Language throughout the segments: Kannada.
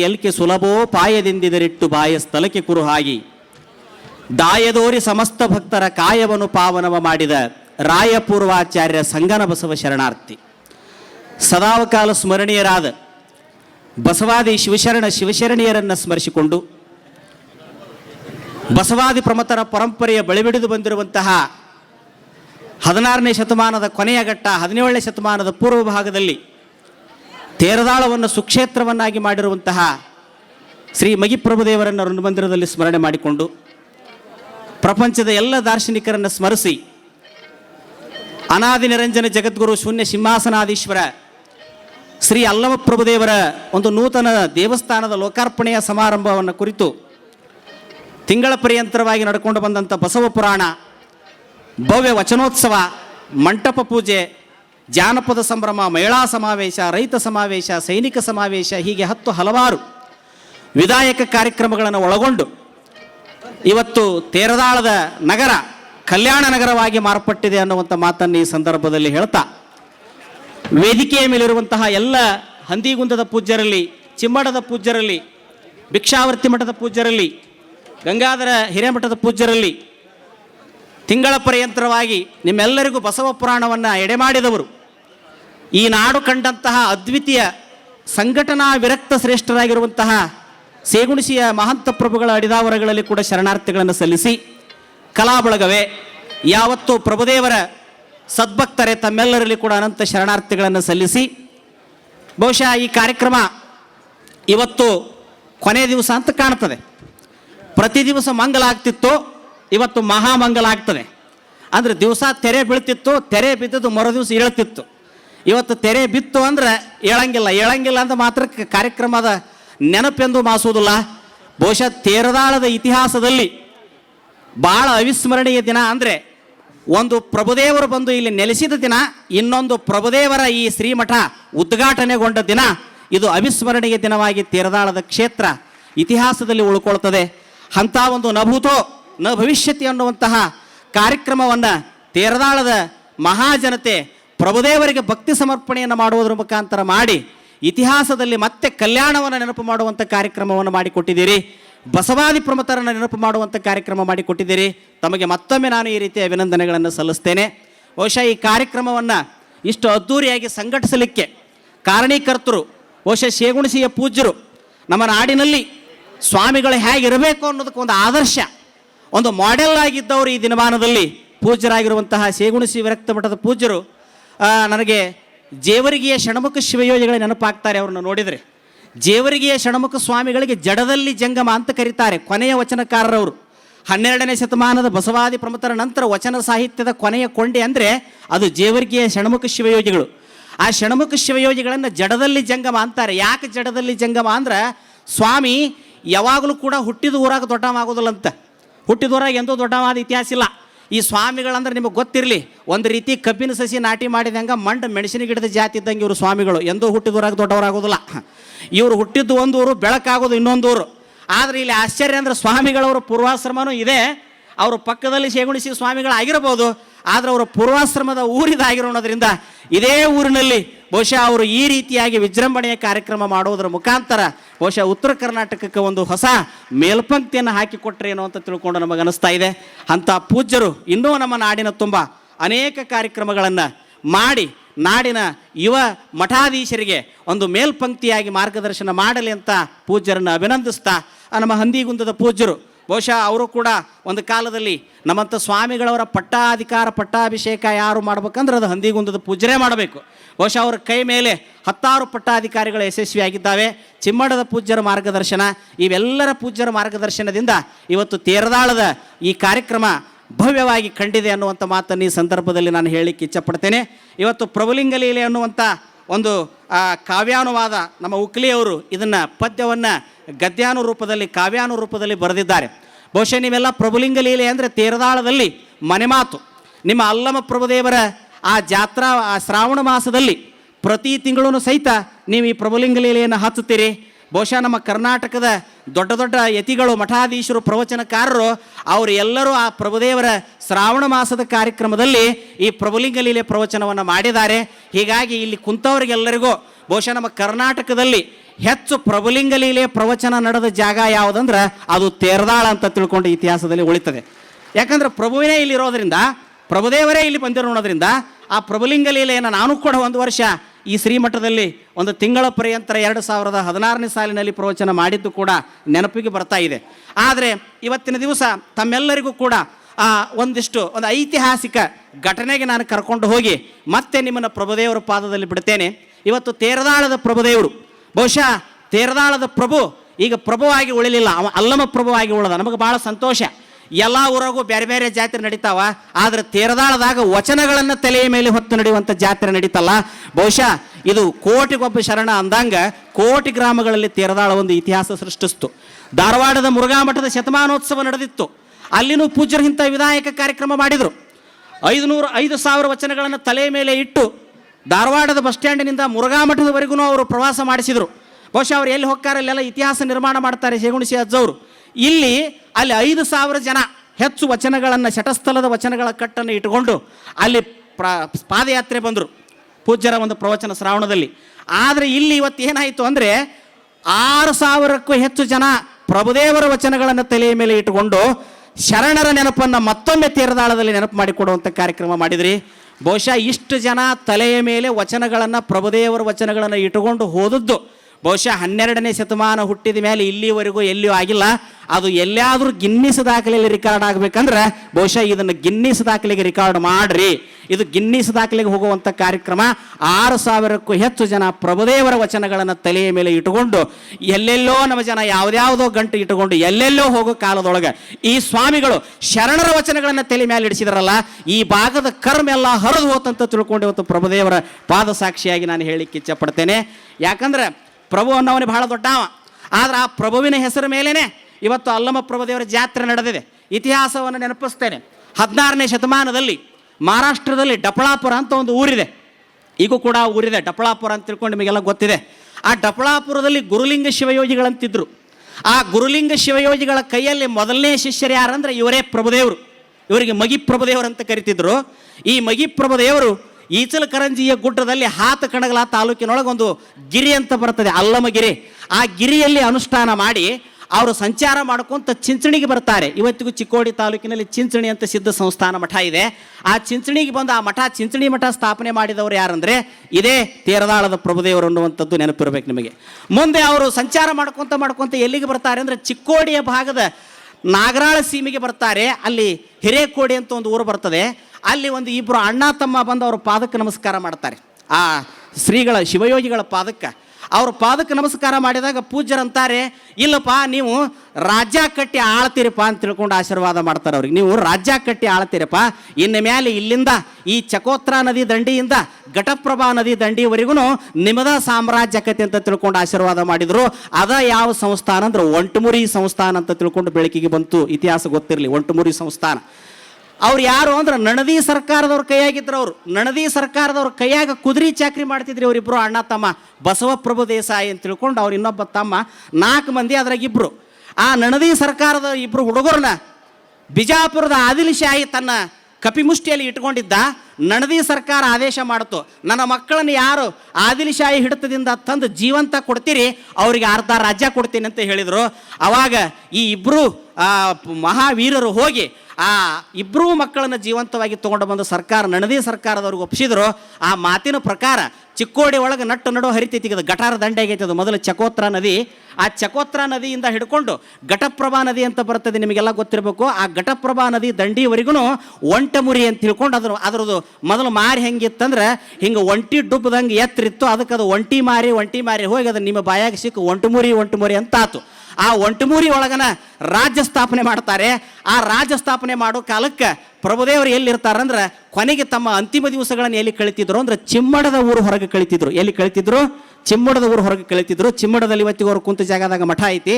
ಎಲ್ಕೆ ಸುಲಭೋಪಾಯದಿಂದಿದರಿಟ್ಟು ಬಾಯ ಸ್ಥಳಕ್ಕೆ ಕುರುಹಾಗಿ. ದಾಯದೋರಿ ಸಮಸ್ತ ಭಕ್ತರ ಕಾಯವನ್ನು ಪಾವನವ ಮಾಡಿದ ರಾಯಪೂರ್ವಾಚಾರ್ಯ ಸಂಗನ ಬಸವ ಶರಣಾರ್ಥಿ. ಸದಾವಕಾಲ ಸ್ಮರಣೀಯರಾದ ಬಸವಾದಿ ಶಿವಶರಣ ಶಿವಶರಣೀಯರನ್ನು ಸ್ಮರಿಸಿಕೊಂಡು ಬಸವಾದಿ ಪ್ರಮತರ ಪರಂಪರೆಯ ಬಳಿಬಿಡಿದು ಬಂದಿರುವಂತಹ ಹದಿನಾರನೇ ಶತಮಾನದ ಕೊನೆಯ ಘಟ್ಟ ಹದಿನೇಳನೇ ಶತಮಾನದ ಪೂರ್ವ ಭಾಗದಲ್ಲಿ ತೇರದಾಳವನ್ನು ಸುಕ್ಷೇತ್ರವನ್ನಾಗಿ ಮಾಡಿರುವಂತಹ ಶ್ರೀ ಮಗಿಪ್ರಭುದೇವರನ್ನು ಋಣಮಂದಿರದಲ್ಲಿ ಮಂದಿರದಲ್ಲಿ ಸ್ಮರಣೆ ಮಾಡಿಕೊಂಡು ಪ್ರಪಂಚದ ಎಲ್ಲ ದಾರ್ಶನಿಕರನ್ನು ಸ್ಮರಿಸಿ ಅನಾದಿ ನಿರಂಜನ ಜಗದ್ಗುರು ಶೂನ್ಯ ಸಿಂಹಾಸನಾದೀಶ್ವರ ಶ್ರೀ ಅಲ್ಲಮ ಪ್ರಭುದೇವರ ಒಂದು ನೂತನ ದೇವಸ್ಥಾನದ ಲೋಕಾರ್ಪಣೆಯ ಸಮಾರಂಭವನ್ನು ಕುರಿತು ತಿಂಗಳ ಪರ್ಯಂತರವಾಗಿ ನಡ್ಕೊಂಡು ಬಂದಂಥ ಬಸವ ಪುರಾಣ ಭವ್ಯ ವಚನೋತ್ಸವ ಮಂಟಪ ಪೂಜೆ ಜಾನಪದ ಸಂಭ್ರಮ ಮಹಿಳಾ ಸಮಾವೇಶ, ರೈತ ಸಮಾವೇಶ, ಸೈನಿಕ ಸಮಾವೇಶ ಹೀಗೆ ಹತ್ತು ಹಲವಾರು ವಿಧಾಯಕ ಕಾರ್ಯಕ್ರಮಗಳನ್ನು ಒಳಗೊಂಡು ಇವತ್ತು ತೇರದಾಳದ ನಗರ ಕಲ್ಯಾಣ ನಗರವಾಗಿ ಮಾರ್ಪಟ್ಟಿದೆ ಅನ್ನುವಂಥ ಮಾತನ್ನು ಈ ಸಂದರ್ಭದಲ್ಲಿ ಹೇಳ್ತಾ, ವೇದಿಕೆಯ ಮೇಲಿರುವಂತಹ ಎಲ್ಲ ಹಂದಿಗುಂದದ ಪೂಜ್ಯರಲ್ಲಿ, ಚಿಮ್ಮಡದ ಪೂಜ್ಯರಲ್ಲಿ ಭಿಕ್ಷಾವರ್ತಿ ಮಠದ ಪೂಜ್ಯರಲ್ಲಿ, ಗಂಗಾಧರ ಹಿರೇಮಠದ ಪೂಜ್ಯರಲ್ಲಿ ತಿಂಗಳ ಪರ್ಯಂತರವಾಗಿ ನಿಮ್ಮೆಲ್ಲರಿಗೂ ಬಸವ ಪುರಾಣವನ್ನು ಎಡೆಮಾಡಿದವರು. ಈ ನಾಡು ಕಂಡಂತಹ ಅದ್ವಿತೀಯ ಸಂಘಟನಾ ವಿರಕ್ತ ಶ್ರೇಷ್ಠರಾಗಿರುವಂತಹ ಸೇಗುಣಿಸಿಯ ಮಹಂತ ಪ್ರಭುಗಳ ಅಡಿದಾವರಗಳಲ್ಲಿ ಕೂಡ ಶರಣಾರ್ಥಿಗಳನ್ನು ಸಲ್ಲಿಸಿ, ಕಲಾ ಬಳಗವೇ, ಯಾವತ್ತೂ ಪ್ರಭುದೇವರ ಸದ್ಭಕ್ತರೇ ತಮ್ಮೆಲ್ಲರಲ್ಲಿ ಕೂಡ ಅನಂತ ಶರಣಾರ್ಥಿಗಳನ್ನು ಸಲ್ಲಿಸಿ, ಬಹುಶಃ ಈ ಕಾರ್ಯಕ್ರಮ ಇವತ್ತು ಕೊನೆಯ ದಿವಸ ಅಂತ ಕಾಣ್ತದೆ ಪ್ರತಿ ದಿವಸ ಮಂಗಲ ಆಗ್ತಿತ್ತು ಇವತ್ತು ಮಹಾಮಂಗಲ ಆಗ್ತದೆ. ಅಂದರೆ ದಿವಸ ತೆರೆ ಬೀಳ್ತಿತ್ತು, ತೆರೆ ಬಿದ್ದದ್ದು ಮರು ದಿವಸ ಏಳ್ತಿತ್ತು ಇವತ್ತು ತೆರೆ ಬಿತ್ತು ಅಂದ್ರೆ ಏಳಂಗಿಲ್ಲ. ಏಳಂಗಿಲ್ಲ ಅಂತ ಮಾತ್ರ ಕಾರ್ಯಕ್ರಮದ ನೆನಪೆಂದು ಮಾಸುವುದಿಲ್ಲ. ಬಹುಶಃ ತೇರದಾಳದ ಇತಿಹಾಸದಲ್ಲಿ ಭಾಳ ಅವಿಸ್ಮರಣೀಯ ದಿನ ಅಂದರೆ ಒಂದು ಪ್ರಭುದೇವರು ಬಂದು ಇಲ್ಲಿ ನೆಲೆಸಿದ ದಿನ, ಇನ್ನೊಂದು ಪ್ರಭುದೇವರ ಈ ಶ್ರೀಮಠ ಉದ್ಘಾಟನೆಗೊಂಡ ದಿನ. ಇದು ಅವಿಸ್ಮರಣೀಯ ದಿನವಾಗಿ ತೇರದಾಳದ ಕ್ಷೇತ್ರ ಇತಿಹಾಸದಲ್ಲಿ ಉಳ್ಕೊಳ್ತದೆ. ಅಂಥ ಒಂದು ನಭೂತೋ ನ ಭವಿಷ್ಯತಿ ಅನ್ನುವಂತಹ ಕಾರ್ಯಕ್ರಮವನ್ನು ತೇರದಾಳದ ಮಹಾಜನತೆ ಪ್ರಭುದೇವರಿಗೆ ಭಕ್ತಿ ಸಮರ್ಪಣೆಯನ್ನು ಮಾಡುವುದರ ಮುಖಾಂತರ ಮಾಡಿ ಇತಿಹಾಸದಲ್ಲಿ ಮತ್ತೆ ಕಲ್ಯಾಣವನ್ನು ನೆನಪು ಮಾಡುವಂಥ ಕಾರ್ಯಕ್ರಮವನ್ನು ಮಾಡಿಕೊಟ್ಟಿದ್ದೀರಿ. ಬಸವಾದಿ ಪ್ರಮುಖರನ್ನು ನೆನಪು ಮಾಡುವಂಥ ಕಾರ್ಯಕ್ರಮ ಮಾಡಿಕೊಟ್ಟಿದ್ದೀರಿ. ತಮಗೆ ಮತ್ತೊಮ್ಮೆ ನಾನು ಈ ರೀತಿಯ ಅಭಿನಂದನೆಗಳನ್ನು ಸಲ್ಲಿಸ್ತೇನೆ. ಬಹುಶಃ ಈ ಕಾರ್ಯಕ್ರಮವನ್ನು ಇಷ್ಟು ಅದ್ಧೂರಿಯಾಗಿ ಸಂಘಟಿಸಲಿಕ್ಕೆ ಕಾರಣೀಕರ್ತರು, ಬಹುಶಃ ಶೇಗುಣಸಿಯ ಪೂಜ್ಯರು ನಮ್ಮ ನಾಡಿನಲ್ಲಿ ಸ್ವಾಮಿಗಳು ಹೇಗಿರಬೇಕು ಅನ್ನೋದಕ್ಕೆ ಒಂದು ಆದರ್ಶ ಒಂದು ಮಾಡೆಲ್ ಆಗಿದ್ದವರು ಈ ದಿನಮಾನದಲ್ಲಿ ಪೂಜ್ಯರಾಗಿರುವಂತಹ ಸೇಗುಣಸಿ ವಿರಕ್ತ ಮಠದ ಪೂಜ್ಯರು ನನಗೆ ಜೇವರಿಗೆಯ ಷಣ್ಮುಖ ಶಿವಯೋಗಿಗಳ ನೆನಪಾಗ್ತಾರೆ ಅವ್ರನ್ನ ನೋಡಿದರೆ. ಜೇವರಿಗೆಯ ಷಣ್ಮುಖ ಸ್ವಾಮಿಗಳಿಗೆ ಜಡದಲ್ಲಿ ಜಂಗಮ ಅಂತ ಕರೀತಾರೆ ಕೊನೆಯ ವಚನಕಾರರವರು. ಹನ್ನೆರಡನೇ ಶತಮಾನದ ಬಸವಾದಿ ಪ್ರಮುಖರ ನಂತರ ವಚನ ಸಾಹಿತ್ಯದ ಕೊನೆಯ ಕೊಂಡೆ ಅಂದರೆ ಅದು ಜೇವರಿಗೆಯ ಷಣ್ಮುಖ ಶಿವಯೋಗಿಗಳು. ಆ ಷಣ್ಮುಖ ಶಿವಯೋಗಿಗಳನ್ನು ಜಡದಲ್ಲಿ ಜಂಗಮ ಅಂತಾರೆ. ಯಾಕೆ ಜಡದಲ್ಲಿ ಜಂಗಮ ಅಂದ್ರೆ ಸ್ವಾಮಿ ಯಾವಾಗಲೂ ಕೂಡ ಹುಟ್ಟಿದ ಊರಾಗ ದೊಡ್ಡವಾಗೋದಿಲ್ಲಂತ ಹುಟ್ಟಿದ ಊರಾಗ ಎಂದೂ ದೊಡ್ಡವಾದ ಇತಿಹಾಸ ಇಲ್ಲ. ಈ ಸ್ವಾಮಿಗಳಂದ್ರೆ ನಿಮಗೆ ಗೊತ್ತಿರಲಿ, ಒಂದು ರೀತಿ ಕಬ್ಬಿನ ಸಸಿ ನಾಟಿ ಮಾಡಿದಂಗೆ ಮಂಡ ಮೆಣಸಿನ ಗಿಡದ ಜಾತಿ ಇದ್ದಂಗೆ ಇವರು ಸ್ವಾಮಿಗಳು. ಎಂದೂ ಹುಟ್ಟಿದೂರಾಗ ದೊಡ್ಡವರಾಗೋದಿಲ್ಲ. ಇವರು ಹುಟ್ಟಿದ್ದು ಒಂದು ಊರು, ಬೆಳಕಾಗೋದು ಇನ್ನೊಂದು ಊರು. ಆದರೆ ಇಲ್ಲಿ ಆಶ್ಚರ್ಯ ಅಂದ್ರೆ ಸ್ವಾಮಿಗಳವರ ಪೂರ್ವಾಶ್ರಮನೂ ಇದೆ. ಅವರು ಪಕ್ಕದಲ್ಲಿ ಶೇಗುಣಿಸಿ ಸ್ವಾಮಿಗಳಾಗಿರ್ಬೋದು, ಆದರೆ ಅವರ ಪೂರ್ವಾಶ್ರಮದ ಊರಿದಾಗಿರೋದ್ರಿಂದ ಇದೇ ಊರಿನಲ್ಲಿ ಬಹುಶಃ ಅವರು ಈ ರೀತಿಯಾಗಿ ವಿಜೃಂಭಣೆಯ ಕಾರ್ಯಕ್ರಮ ಮಾಡೋದರ ಮುಖಾಂತರ ಬಹುಶಃ ಉತ್ತರ ಕರ್ನಾಟಕಕ್ಕೆ ಒಂದು ಹೊಸ ಮೇಲ್ಪಂಕ್ತಿಯನ್ನು ಹಾಕಿಕೊಟ್ರೇನೋ ಅಂತ ತಿಳ್ಕೊಂಡು ನಮಗೆ ಅನಿಸ್ತಾ ಇದೆ. ಅಂಥ ಪೂಜ್ಯರು ಇನ್ನೂ ನಮ್ಮ ನಾಡಿನ ತುಂಬ ಅನೇಕ ಕಾರ್ಯಕ್ರಮಗಳನ್ನು ಮಾಡಿ ನಾಡಿನ ಯುವ ಮಠಾಧೀಶರಿಗೆ ಒಂದು ಮೇಲ್ಪಂಕ್ತಿಯಾಗಿ ಮಾರ್ಗದರ್ಶನ ಮಾಡಲಿ ಅಂತ ಪೂಜ್ಯರನ್ನು ಅಭಿನಂದಿಸ್ತಾ ನಮ್ಮ ಹಂದಿಗುಂದದ ಪೂಜ್ಯರು ಬಹುಶಃ ಅವರು ಕೂಡ ಒಂದು ಕಾಲದಲ್ಲಿ ನಮ್ಮಂಥ ಸ್ವಾಮಿಗಳವರ ಪಟ್ಟಾಧಿಕಾರ, ಪಟ್ಟಾಭಿಷೇಕ ಯಾರು ಮಾಡ್ಬೇಕಂದ್ರೆ ಅದು ಹಂದಿಗುಂದದ ಪೂಜ್ಯರೇ ಮಾಡಬೇಕು. ಬಹುಶಃ ಅವರ ಕೈ ಮೇಲೆ ಹತ್ತಾರು ಪಟ್ಟಾಧಿಕಾರಿಗಳು ಯಶಸ್ವಿಯಾಗಿದ್ದಾವೆ. ಚಿಮ್ಮಡದ ಪೂಜ್ಯರ ಮಾರ್ಗದರ್ಶನ, ಇವೆಲ್ಲರ ಪೂಜ್ಯರ ಮಾರ್ಗದರ್ಶನದಿಂದ ಇವತ್ತು ತೇರದಾಳದ ಈ ಕಾರ್ಯಕ್ರಮ ಭವ್ಯವಾಗಿ ಕಂಡಿದೆ ಅನ್ನುವಂಥ ಮಾತನ್ನು ಈ ಸಂದರ್ಭದಲ್ಲಿ ನಾನು ಹೇಳಲಿಕ್ಕೆ ಇಚ್ಛಪಡ್ತೇನೆ. ಇವತ್ತು ಪ್ರಭುಲಿಂಗಲೀಲೆ ಅನ್ನುವಂಥ ಒಂದು ಕಾವ್ಯಾನುವಾದ ನಮ್ಮ ಉಕ್ಲಿಯವರು ಇದನ್ನು ಪದ್ಯವನ್ನು ಗದ್ಯಾನು ರೂಪದಲ್ಲಿ ಕಾವ್ಯಾನು ರೂಪದಲ್ಲಿ ಬರೆದಿದ್ದಾರೆ. ಬಹುಶಃ ನೀವೆಲ್ಲ ಪ್ರಭುಲಿಂಗ ಲೀಲೆ ಅಂದರೆ ತೇರದಾಳದಲ್ಲಿ ಮನೆಮಾತು ನಿಮ್ಮ ಅಲ್ಲಮ ಪ್ರಭುದೇವರ ಆ ಜಾತ್ರಾ, ಆ ಶ್ರಾವಣ ಮಾಸದಲ್ಲಿ ಪ್ರತಿ ತಿಂಗಳೂ ಸಹಿತ ನೀವು ಈ ಪ್ರಭುಲಿಂಗ ಲೀಲೆಯನ್ನು ಹಚ್ಚುತ್ತೀರಿ ಬಹುಶಃ ನಮ್ಮ ಕರ್ನಾಟಕದ ದೊಡ್ಡ ದೊಡ್ಡ ಯತಿಗಳು, ಮಠಾಧೀಶರು, ಪ್ರವಚನಕಾರರು, ಅವರು ಎಲ್ಲರೂ ಆ ಪ್ರಭುದೇವರ ಶ್ರಾವಣ ಮಾಸದ ಕಾರ್ಯಕ್ರಮದಲ್ಲಿ ಈ ಪ್ರಭುಲಿಂಗ ಲೀಲೆ ಪ್ರವಚನವನ್ನು ಮಾಡಿದ್ದಾರೆ. ಹೀಗಾಗಿ ಇಲ್ಲಿ ಕುಂತವರಿಗೆಲ್ಲರಿಗೂ ಬಹುಶಃ ನಮ್ಮ ಕರ್ನಾಟಕದಲ್ಲಿ ಹೆಚ್ಚು ಪ್ರಭುಲಿಂಗ ಲೀಲೆ ಪ್ರವಚನ ನಡೆದ ಜಾಗ ಯಾವುದಂದ್ರೆ ಅದು ತೇರದಾಳ ಅಂತ ತಿಳ್ಕೊಂಡು ಇತಿಹಾಸದಲ್ಲಿ ಉಳಿತದೆ. ಯಾಕಂದ್ರೆ ಪ್ರಭುವಿನೇ ಇಲ್ಲಿರೋದ್ರಿಂದ, ಪ್ರಭುದೇವರೇ ಇಲ್ಲಿ ಬಂದಿರೋದ್ರಿಂದ ಆ ಪ್ರಭುಲಿಂಗ ಲೀಲೆಯನ್ನು ನಾನು ಕೂಡ ಒಂದು ವರ್ಷ ಈ ಶ್ರೀಮಠದಲ್ಲಿ ಒಂದು ತಿಂಗಳ ಪರ್ಯಂತರ ಎರಡು ಸಾವಿರದ ಹದಿನಾರನೇ ಸಾಲಿನಲ್ಲಿ ಪ್ರವಚನ ಮಾಡಿದ್ದು ಕೂಡ ನೆನಪಿಗೆ ಬರ್ತಾ ಇದೆ. ಆದರೆ ಇವತ್ತಿನ ದಿವಸ ತಮ್ಮೆಲ್ಲರಿಗೂ ಕೂಡ ಆ, ಒಂದಿಷ್ಟು ಒಂದು ಐತಿಹಾಸಿಕ ಘಟನೆಗೆ ನಾನು ಕರ್ಕೊಂಡು ಹೋಗಿ ಮತ್ತೆ ನಿಮ್ಮನ್ನು ಪ್ರಭುದೇವರ ಪಾದದಲ್ಲಿ ಬಿಡ್ತೇನೆ. ಇವತ್ತು ತೇರದಾಳದ ಪ್ರಭುದೇವರು ಬಹುಶಃ ತೇರದಾಳದ ಪ್ರಭು ಈಗ ಪ್ರಭುವಾಗಿ ಉಳಿಲಿಲ್ಲ. ಅವ ಅಲ್ಲಮ ಪ್ರಭುವಾಗಿ ಉಳಿದ. ನಮಗೆ ಭಾಳ ಸಂತೋಷ. ಎಲ್ಲ ಊರಾಗೂ ಬೇರೆ ಬೇರೆ ಜಾತ್ರೆ ನಡೀತಾವ, ಆದ್ರೆ ತೇರದಾಳದಾಗ ವಚನಗಳನ್ನು ತಲೆಯ ಮೇಲೆ ಹೊತ್ತು ನಡೆಯುವಂಥ ಜಾತ್ರೆ ನಡೀತಲ್ಲ. ಬಹುಶಃ ಇದು ಕೋಟಿಗೊಬ್ಬ ಶರಣ ಅಂದಂಗ ಕೋಟಿ ಗ್ರಾಮಗಳಲ್ಲಿ ತೇರದಾಳ ಒಂದು ಇತಿಹಾಸ ಸೃಷ್ಟಿಸ್ತು. ಧಾರವಾಡದ ಮುರುಘಾ ಮಠದ ಶತಮಾನೋತ್ಸವ ನಡೆದಿತ್ತು. ಅಲ್ಲಿನೂ ಪೂಜ್ಯರು ಇಂಥ ವಿಧಾಯಕ ಕಾರ್ಯಕ್ರಮ ಮಾಡಿದರು. ಐದು ನೂರು ಐದು ಸಾವಿರ ವಚನಗಳನ್ನು ತಲೆಯ ಮೇಲೆ ಇಟ್ಟು ಧಾರವಾಡದ ಬಸ್ ಸ್ಟ್ಯಾಂಡಿನಿಂದ ಮುರುಘಾ ಮಠದವರೆಗೂ ಅವರು ಪ್ರವಾಸ ಮಾಡಿಸಿದರು. ಬಹುಶಃ ಅವ್ರು ಎಲ್ಲಿ ಹೋಗ್ತಾರೆ, ಅಲ್ಲೆಲ್ಲ ಇತಿಹಾಸ ನಿರ್ಮಾಣ ಮಾಡ್ತಾರೆ ಶೇಗುಣಿಸಿ ಅಜ್ಜವರು. ಇಲ್ಲಿ ಅಲ್ಲಿ ಐದು ಸಾವಿರ ಜನ ಹೆಚ್ಚು ವಚನಗಳನ್ನು, ಶಟಸ್ಥಲದ ವಚನಗಳ ಕಟ್ಟನ್ನು ಇಟ್ಟುಕೊಂಡು ಅಲ್ಲಿ ಪ್ರ, ಪಾದಯಾತ್ರೆ ಬಂದರು, ಪೂಜ್ಯರ ಒಂದು ಪ್ರವಚನ ಶ್ರಾವಣದಲ್ಲಿ. ಆದರೆ ಇಲ್ಲಿ ಇವತ್ತು ಏನಾಯಿತು ಅಂದರೆ ಆರು ಸಾವಿರಕ್ಕೂ ಹೆಚ್ಚು ಜನ ಪ್ರಭುದೇವರ ವಚನಗಳನ್ನು ತಲೆಯ ಮೇಲೆ ಇಟ್ಟುಕೊಂಡು ಶರಣರ ನೆನಪನ್ನು ಮತ್ತೊಮ್ಮೆ ತೀರದಾಳದಲ್ಲಿ ನೆನಪು ಮಾಡಿಕೊಡುವಂಥ ಕಾರ್ಯಕ್ರಮ ಮಾಡಿದ್ರಿ. ಬಹುಶಃ ಇಷ್ಟು ಜನ ತಲೆಯ ಮೇಲೆ ವಚನಗಳನ್ನು, ಪ್ರಭುದೇವರ ವಚನಗಳನ್ನು ಇಟ್ಟುಕೊಂಡು ಹೋದದ್ದು ಬಹುಶಃ ಹನ್ನೆರಡನೇ ಶತಮಾನ ಹುಟ್ಟಿದ ಮೇಲೆ ಇಲ್ಲಿವರೆಗೂ ಎಲ್ಲಿಯೂ ಆಗಿಲ್ಲ. ಅದು ಎಲ್ಲಾದರೂ ಗಿನ್ನಿಸ್ ದಾಖಲೆಯಲ್ಲಿ ರಿಕಾರ್ಡ್ ಆಗಬೇಕಂದ್ರೆ ಬಹುಶಃ ಇದನ್ನು ಗಿನ್ನಿಸ್ ದಾಖಲೆಗೆ ರಿಕಾರ್ಡ್ ಮಾಡ್ರಿ. ಇದು ಗಿನ್ನಿಸ್ ದಾಖಲೆಗೆ ಹೋಗುವಂಥ ಕಾರ್ಯಕ್ರಮ. ಆರು ಸಾವಿರಕ್ಕೂ ಹೆಚ್ಚು ಜನ ಪ್ರಭುದೇವರ ವಚನಗಳನ್ನು ತಲೆಯ ಮೇಲೆ ಇಟ್ಟುಕೊಂಡು ಎಲ್ಲೆಲ್ಲೋ ನಮ್ಮ ಜನ ಯಾವುದ್ಯಾವುದೋ ಗಂಟು ಇಟ್ಟುಕೊಂಡು ಎಲ್ಲೆಲ್ಲೋ ಹೋಗೋ ಕಾಲದೊಳಗೆ ಈ ಸ್ವಾಮಿಗಳು ಶರಣರ ವಚನಗಳನ್ನು ತಲೆ ಮೇಲೆ ಇಡಿಸಿದ್ರಲ್ಲ, ಈ ಭಾಗದ ಕರ್ಮ ಎಲ್ಲ ಹರಿದು ಹೋತಂತ ತಿಳ್ಕೊಂಡು ಇವತ್ತು ಪ್ರಭುದೇವರ ಪಾದ ಸಾಕ್ಷಿಯಾಗಿ ನಾನು ಹೇಳಿಕ್ಕೆ ಇಚ್ಛಪಡ್ತೇನೆ ಯಾಕಂದ್ರೆ ಪ್ರಭು ಅನ್ನೋವನೇ ಬಹಳ ದೊಡ್ಡವ. ಆದರೆ ಆ ಪ್ರಭುವಿನ ಹೆಸರ ಮೇಲೇನೆ ಇವತ್ತು ಅಲ್ಲಮ ಪ್ರಭುದೇವರ ಜಾತ್ರೆ ನಡೆದಿದೆ. ಇತಿಹಾಸವನ್ನು ನೆನಪಿಸ್ತೇನೆ. ಹದಿನಾರನೇ ಶತಮಾನದಲ್ಲಿ ಮಹಾರಾಷ್ಟ್ರದಲ್ಲಿ ಡಪಳಾಪುರ ಅಂತ ಒಂದು ಊರಿದೆ. ಈಗೂ ಕೂಡ ಆ ಊರಿದೆ. ಡಪಳಾಪುರ ಅಂತ ತಿಳ್ಕೊಂಡು ನಿಮಗೆಲ್ಲ ಗೊತ್ತಿದೆ. ಆ ಡಪಳಾಪುರದಲ್ಲಿ ಗುರುಲಿಂಗ ಶಿವಯೋಗಿಗಳಂತಿದ್ದರು ಆ ಗುರುಲಿಂಗ ಶಿವಯೋಗಿಗಳ ಕೈಯಲ್ಲಿ ಮೊದಲನೇ ಶಿಷ್ಯರು ಯಾರಂದ್ರೆ ಇವರೇ ಪ್ರಭುದೇವರು. ಇವರಿಗೆ ಮಗಿ ಪ್ರಭುದೇವರು ಅಂತ ಕರಿತಿದ್ರು. ಈ ಮಗಿ ಪ್ರಭುದೇವರು ಈಚಲಕರಂಜಿಯ ಗುಡ್ಡದಲ್ಲಿ ಹಾತ ಕಣಗಲ ತಾಲೂಕಿನೊಳಗೆ ಒಂದು ಗಿರಿ ಅಂತ ಬರ್ತದೆ ಅಲ್ಲಮಗಿರಿ ಆ ಗಿರಿಯಲ್ಲಿ ಅನುಷ್ಠಾನ ಮಾಡಿ ಅವರು ಸಂಚಾರ ಮಾಡ್ಕೊಂತ ಚಿಂಚಣಿಗೆ ಬರ್ತಾರೆ. ಇವತ್ತಿಗೂ ಚಿಕ್ಕೋಡಿ ತಾಲೂಕಿನಲ್ಲಿ ಚಿಂಚಣಿ ಅಂತ ಸಿದ್ಧ ಸಂಸ್ಥಾನ ಮಠ ಇದೆ. ಆ ಚಿಂಚಣಿಗೆ ಬಂದು ಆ ಮಠ, ಚಿಂಚಣಿ ಮಠ ಸ್ಥಾಪನೆ ಮಾಡಿದವರು ಯಾರಂದ್ರೆ ಇದೇ ತೇರದಾಳದ ಪ್ರಭುದೇವರು ಅನ್ನುವಂಥದ್ದು ನೆನಪಿರಬೇಕು ನಿಮಗೆ. ಮುಂದೆ ಅವರು ಸಂಚಾರ ಮಾಡ್ಕೊಂತ ಮಾಡ್ಕೊಂತ ಎಲ್ಲಿಗೆ ಬರ್ತಾರೆ ಅಂದ್ರೆ ಚಿಕ್ಕೋಡಿಯ ಭಾಗದ ನಾಗರಾಳ ಸೀಮೆಗೆ ಬರ್ತಾರೆ. ಅಲ್ಲಿ ಹಿರೇಕೋಡಿ ಅಂತ ಒಂದು ಊರು ಬರ್ತದೆ. ಅಲ್ಲಿ ಒಂದು ಇಬ್ಬರು ಅಣ್ಣ ತಮ್ಮ ಬಂದು ಅವ್ರ ಪಾದಕ್ಕೆ ನಮಸ್ಕಾರ ಮಾಡ್ತಾರೆ. ಆ ಶ್ರೀಗಳ ಶಿವಯೋಗಿಗಳ ಪಾದಕ್ಕೆ. ಅವ್ರ ಪಾದಕ್ಕೆ ನಮಸ್ಕಾರ ಮಾಡಿದಾಗ ಪೂಜ್ಯರಂತಾರೆ ಇಲ್ಲಪ್ಪ, ನೀವು ರಾಜ್ಯ ಕಟ್ಟಿ ಆಳ್ತೀರಪ್ಪ ಅಂತ ತಿಳ್ಕೊಂಡು ಆಶೀರ್ವಾದ ಮಾಡ್ತಾರೆ ಅವ್ರಿಗೆ. ನೀವು ರಾಜ್ಯ ಕಟ್ಟಿ ಆಳ್ತೀರಪ್ಪ, ಇನ್ನು ಮೇಲೆ ಇಲ್ಲಿಂದ ಈ ಚಕೋತ್ರ ನದಿ ದಂಡಿಯಿಂದ ಘಟಪ್ರಭಾ ನದಿ ದಂಡಿವರೆಗೂ ನಿಮದ ಸಾಮ್ರಾಜ್ಯ ಕತೆ ಅಂತ ತಿಳ್ಕೊಂಡು ಆಶೀರ್ವಾದ ಮಾಡಿದ್ರು. ಅದ ಯಾವ ಸಂಸ್ಥಾನ ಅಂದ್ರೆ, ಒಂಟುಮುರಿ ಸಂಸ್ಥಾನ ಅಂತ ತಿಳ್ಕೊಂಡು ಬೆಳಕಿಗೆ ಬಂತು. ಇತಿಹಾಸ ಗೊತ್ತಿರಲಿ, ಒಂಟುಮುರಿ ಸಂಸ್ಥಾನ. ಅವ್ರು ಯಾರು ಅಂದ್ರೆ ನಣದಿ ಸರ್ಕಾರದವ್ರ ಕೈಯಾಗಿದ್ರು ಅವರು. ನಣದಿ ಸರ್ಕಾರದವ್ರ ಕೈಯಾಗ ಕುದುರೆ ಚಾಕ್ರಿ ಮಾಡ್ತಿದ್ರಿ ಅವರಿಬ್ರು ಅಣ್ಣ, ತಮ್ಮ. ಬಸವಪ್ರಭು ದೇಸಾಯಿ ಅಂತ ತಿಳ್ಕೊಂಡು ಅವ್ರು ಇನ್ನೊಬ್ಬ ತಮ್ಮ, ನಾಲ್ಕು ಮಂದಿ ಅದ್ರಾಗ ಇಬ್ರು. ಆ ನಣದಿ ಸರ್ಕಾರದ ಇಬ್ರು ಹುಡುಗರನ್ನ ಬಿಜಾಪುರದ ಆದಿಲ್ ಶಾಹಿ ತನ್ನ ಕಪಿಮುಷ್ಟಿಯಲ್ಲಿ ಇಟ್ಕೊಂಡಿದ್ದ ನಣದಿ ಸರ್ಕಾರ ಆದೇಶ ಮಾಡಿತು. ನನ್ನ ಮಕ್ಕಳನ್ನು ಯಾರು ಆದಿಲ್ ಶಾಹಿ ಹಿಡಿತದಿಂದ ತಂದು ಜೀವಂತ ಕೊಡ್ತೀರಿ, ಅವರಿಗೆ ಅರ್ಧ ರಾಜ್ಯ ಕೊಡ್ತೀನಿ ಅಂತ ಹೇಳಿದರು. ಅವಾಗ ಈ ಇಬ್ಬರು ಮಹಾವೀರರು ಹೋಗಿ ಆ ಇಬ್ಬರೂ ಮಕ್ಕಳನ್ನು ಜೀವಂತವಾಗಿ ತೊಗೊಂಡು ಬಂದು ಸರ್ಕಾರ, ನಣದಿ ಸರ್ಕಾರದವ್ರಿಗೆ ಒಪ್ಪಿಸಿದ್ರು ಆ ಮಾತಿನ ಪ್ರಕಾರ ಚಿಕ್ಕೋಡಿ ಒಳಗೆ ನಟ್ಟು ನಡು ಹರಿತೈತಿ ಅದು ಗಟಾರ ದಂಡೆ ಆಗೈತೆ ಅದು ಮೊದಲು ಚಕೋತ್ರ ನದಿ. ಆ ಚಕೋತ್ರ ನದಿಯಿಂದ ಹಿಡ್ಕೊಂಡು ಘಟಪ್ರಭಾ ನದಿ ಅಂತ ಬರ್ತದೆ ನಿಮಗೆಲ್ಲ ಗೊತ್ತಿರಬೇಕು. ಆ ಘಟಪ್ರಭಾ ನದಿ ದಂಡಿವರೆಗೂ ಒಂಟಮುರಿ ಅಂತ ತಿಳ್ಕೊಂಡು ಅದ್ರ ಅದ್ರದ್ದು ಮೊದಲು ಮಾರಿ ಹೆಂಗಿತ್ತಂದ್ರೆ ಹಿಂಗೆ ಒಂಟಿ ಡುಬ್ಬದಂಗೆ ಎತ್ತರಿತ್ತು ಅದಕ್ಕೆ ಅದು ಒಂಟಿ ಮಾರಿ ಒಂಟಿ ಮಾರಿ ಹೋಗಿ ಅದು ನಿಮ್ಮ ಬಾಯಾಗ ಸಿಕ್ಕು ಒಂಟುಮುರಿ ಒಂಟುಮುರಿ ಅಂತ ಆತು. ಆ ಒಂಟಮೂರಿ ಒಳಗನ ರಾಜ್ಯ ಸ್ಥಾಪನೆ ಮಾಡ್ತಾರೆ. ಆ ರಾಜ್ಯ ಸ್ಥಾಪನೆ ಮಾಡೋ ಕಾಲಕ್ಕೆ ಪ್ರಭುದೇವರು ಎಲ್ಲಿರ್ತಾರಂದ್ರೆ ಕೊನೆಗೆ ತಮ್ಮ ಅಂತಿಮ ದಿವಸಗಳನ್ನು ಎಲ್ಲಿ ಕಳಿತಿದ್ರು ಅಂದ್ರೆ ಚಿಮ್ಮಡದ ಊರು ಹೊರಗೆ ಕಳಿತಿದ್ರು. ಎಲ್ಲಿ ಕಳಿತಿದ್ರು? ಚಿಮ್ಮಡದ ಊರು ಹೊರಗೆ ಕಳಿತಿದ್ರು. ಚಿಮ್ಮಡದಲ್ಲಿ ಇವತ್ತಿಗೆ ಅವ್ರು ಕುಂತ ಜಾಗದಾಗ ಮಠ ಐತಿ.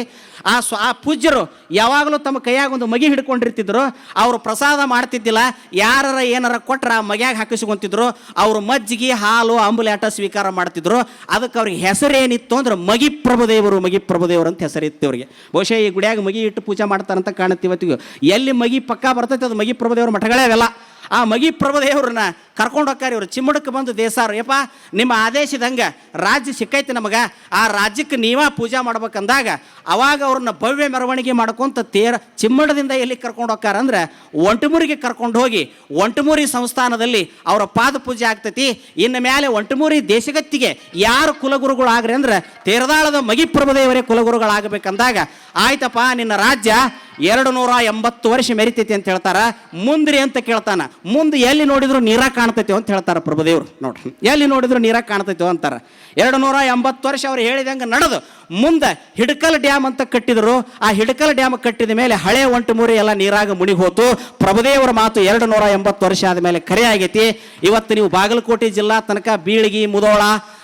ಆ ಸ್ವ ಆ ಪೂಜ್ಯರು ಯಾವಾಗಲೂ ತಮ್ಮ ಕೈಯಾಗ ಒಂದು ಮಗಿ ಹಿಡ್ಕೊಂಡಿರ್ತಿದ್ರು. ಅವರು ಪ್ರಸಾದ ಮಾಡ್ತಿದ್ದಿಲ್ಲ. ಯಾರ ಏನಾರ ಕೊಟ್ರೆ ಆ ಮಗ್ಯಾಗ ಹಾಕಿಸ್ಕೊಂತಿದ್ರು. ಅವರು ಮಜ್ಜಿಗೆ, ಹಾಲು ಅಂಬುಲಾಟ ಸ್ವೀಕಾರ ಮಾಡ್ತಿದ್ರು. ಅದಕ್ಕೆ ಅವ್ರಿಗೆ ಹೆಸರೇನಿತ್ತು ಅಂದ್ರೆ ಮಗಿ ಪ್ರಭುದೇವರು ಮಗಿ ಪ್ರಭುದೇವರು ಅಂತ ಹೆಸರಿತ್ತು ಅವ್ರಿಗೆ ಬಹುಶಃ ಈ ಗುಡಿಯಾಗ ಮಗಿ ಇಟ್ಟು ಪೂಜೆ ಮಾಡ್ತಾರಂತ ಕಾಣುತ್ತೆ ಇವತ್ತಿಗೂ. ಎಲ್ಲಿ ಮಗಿ ಪಕ್ಕ ಬರ್ತೈತೆ ಅದು ಮಗಿ ಪ್ರಭುದೇವ್ರ ಮಠಗಳೇ ಅವೆಲ್ಲ. ಆ ಮಗಿ ಪ್ರಭುದೇವ್ರನ್ನ ಕರ್ಕೊಂಡು ಹೋಗ್ತಾರೆ ಇವರು. ಚಿಮ್ಮಡಕ್ಕೆ ಬಂದು ದೇಸಾರು. ಯಪ್ಪ, ನಿಮ್ಮ ಆದೇಶದಂಗೆ ರಾಜ್ಯ ಸಿಕ್ಕೈತಿ ನಮಗೆ. ಆ ರಾಜ್ಯಕ್ಕೆ ನೀವೇ ಪೂಜೆ ಮಾಡ್ಬೇಕಂದಾಗ ಅವಾಗ ಅವ್ರನ್ನ ಭವ್ಯ ಮೆರವಣಿಗೆ ಮಾಡ್ಕೊಂತ ತೇರ ಚಿಮ್ಮಡದಿಂದ ಎಲ್ಲಿ ಕರ್ಕೊಂಡು ಹೋಗ್ತಾರ ಅಂದ್ರೆ ಒಂಟಮೂರಿಗೆ ಕರ್ಕೊಂಡು ಹೋಗಿ ಒಂಟಮೂರಿ ಸಂಸ್ಥಾನದಲ್ಲಿ ಅವರ ಪಾದ ಪೂಜೆ ಆಗ್ತೈತಿ. ಇನ್ನು ಮೇಲೆ ಒಂಟಮೂರಿ ದೇಶಗತ್ತಿಗೆ ಯಾರು ಕುಲಗುರುಗಳು ಆಗ್ರಿ ಅಂದ್ರೆ ತೇರದಾಳದ ಮಗಿ ಪ್ರಭುದೇವರೇ ಕುಲಗುರುಗಳಾಗಬೇಕಂದಾಗ ಆಯ್ತಪ್ಪ, ನಿನ್ನ ರಾಜ್ಯ ಎರಡು ನೂರ ಎಂಬತ್ತು ವರ್ಷ ಮೆರಿತೈತಿ ಅಂತ ಹೇಳ್ತಾರೆ. ಮುಂದ್ರಿ ಅಂತ ಕೇಳ್ತಾನೆ. ಮುಂದೆ ಎಲ್ಲಿ ನೋಡಿದ್ರು ನೀರ ಕಾಣ್ತೈತಿ ಅಂತ ಹೇಳ್ತಾರೆ ಪ್ರಭುದೇವ್ರು. ನೋಡ್ರಿ, ಎಲ್ಲಿ ನೋಡಿದ್ರು ನೀರಾಗ ಕಾಣ್ತೈತೋ ಅಂತಾರೆ. ಎರಡು ನೂರ ಎಂಬತ್ತು ವರ್ಷ ಅವ್ರು ಹೇಳಿದಂಗೆ ನಡೆದು, ಮುಂದೆ ಹಿಡಕಲ್ ಡ್ಯಾಮ್ ಅಂತ ಕಟ್ಟಿದ್ರು. ಆ ಹಿಡಕಲ್ ಡ್ಯಾಮ್ ಕಟ್ಟಿದ ಮೇಲೆ ಹಳೆ ಒಂಟು ಮೂರಿ ಎಲ್ಲ ನೀರಾಗ ಮುಣಿಹೋತು ಪ್ರಭುದೇವರ ಮಾತು ಎರಡು ನೂರ ಎಂಬತ್ತು ವರ್ಷ ಆದಮೇಲೆ ಕರೆ ಆಗೈತಿ. ಇವತ್ತು ನೀವು ಬಾಗಲಕೋಟೆ ಜಿಲ್ಲಾ ತನಕ ಬೀಳಿಗಿ, ಮುದೋಳ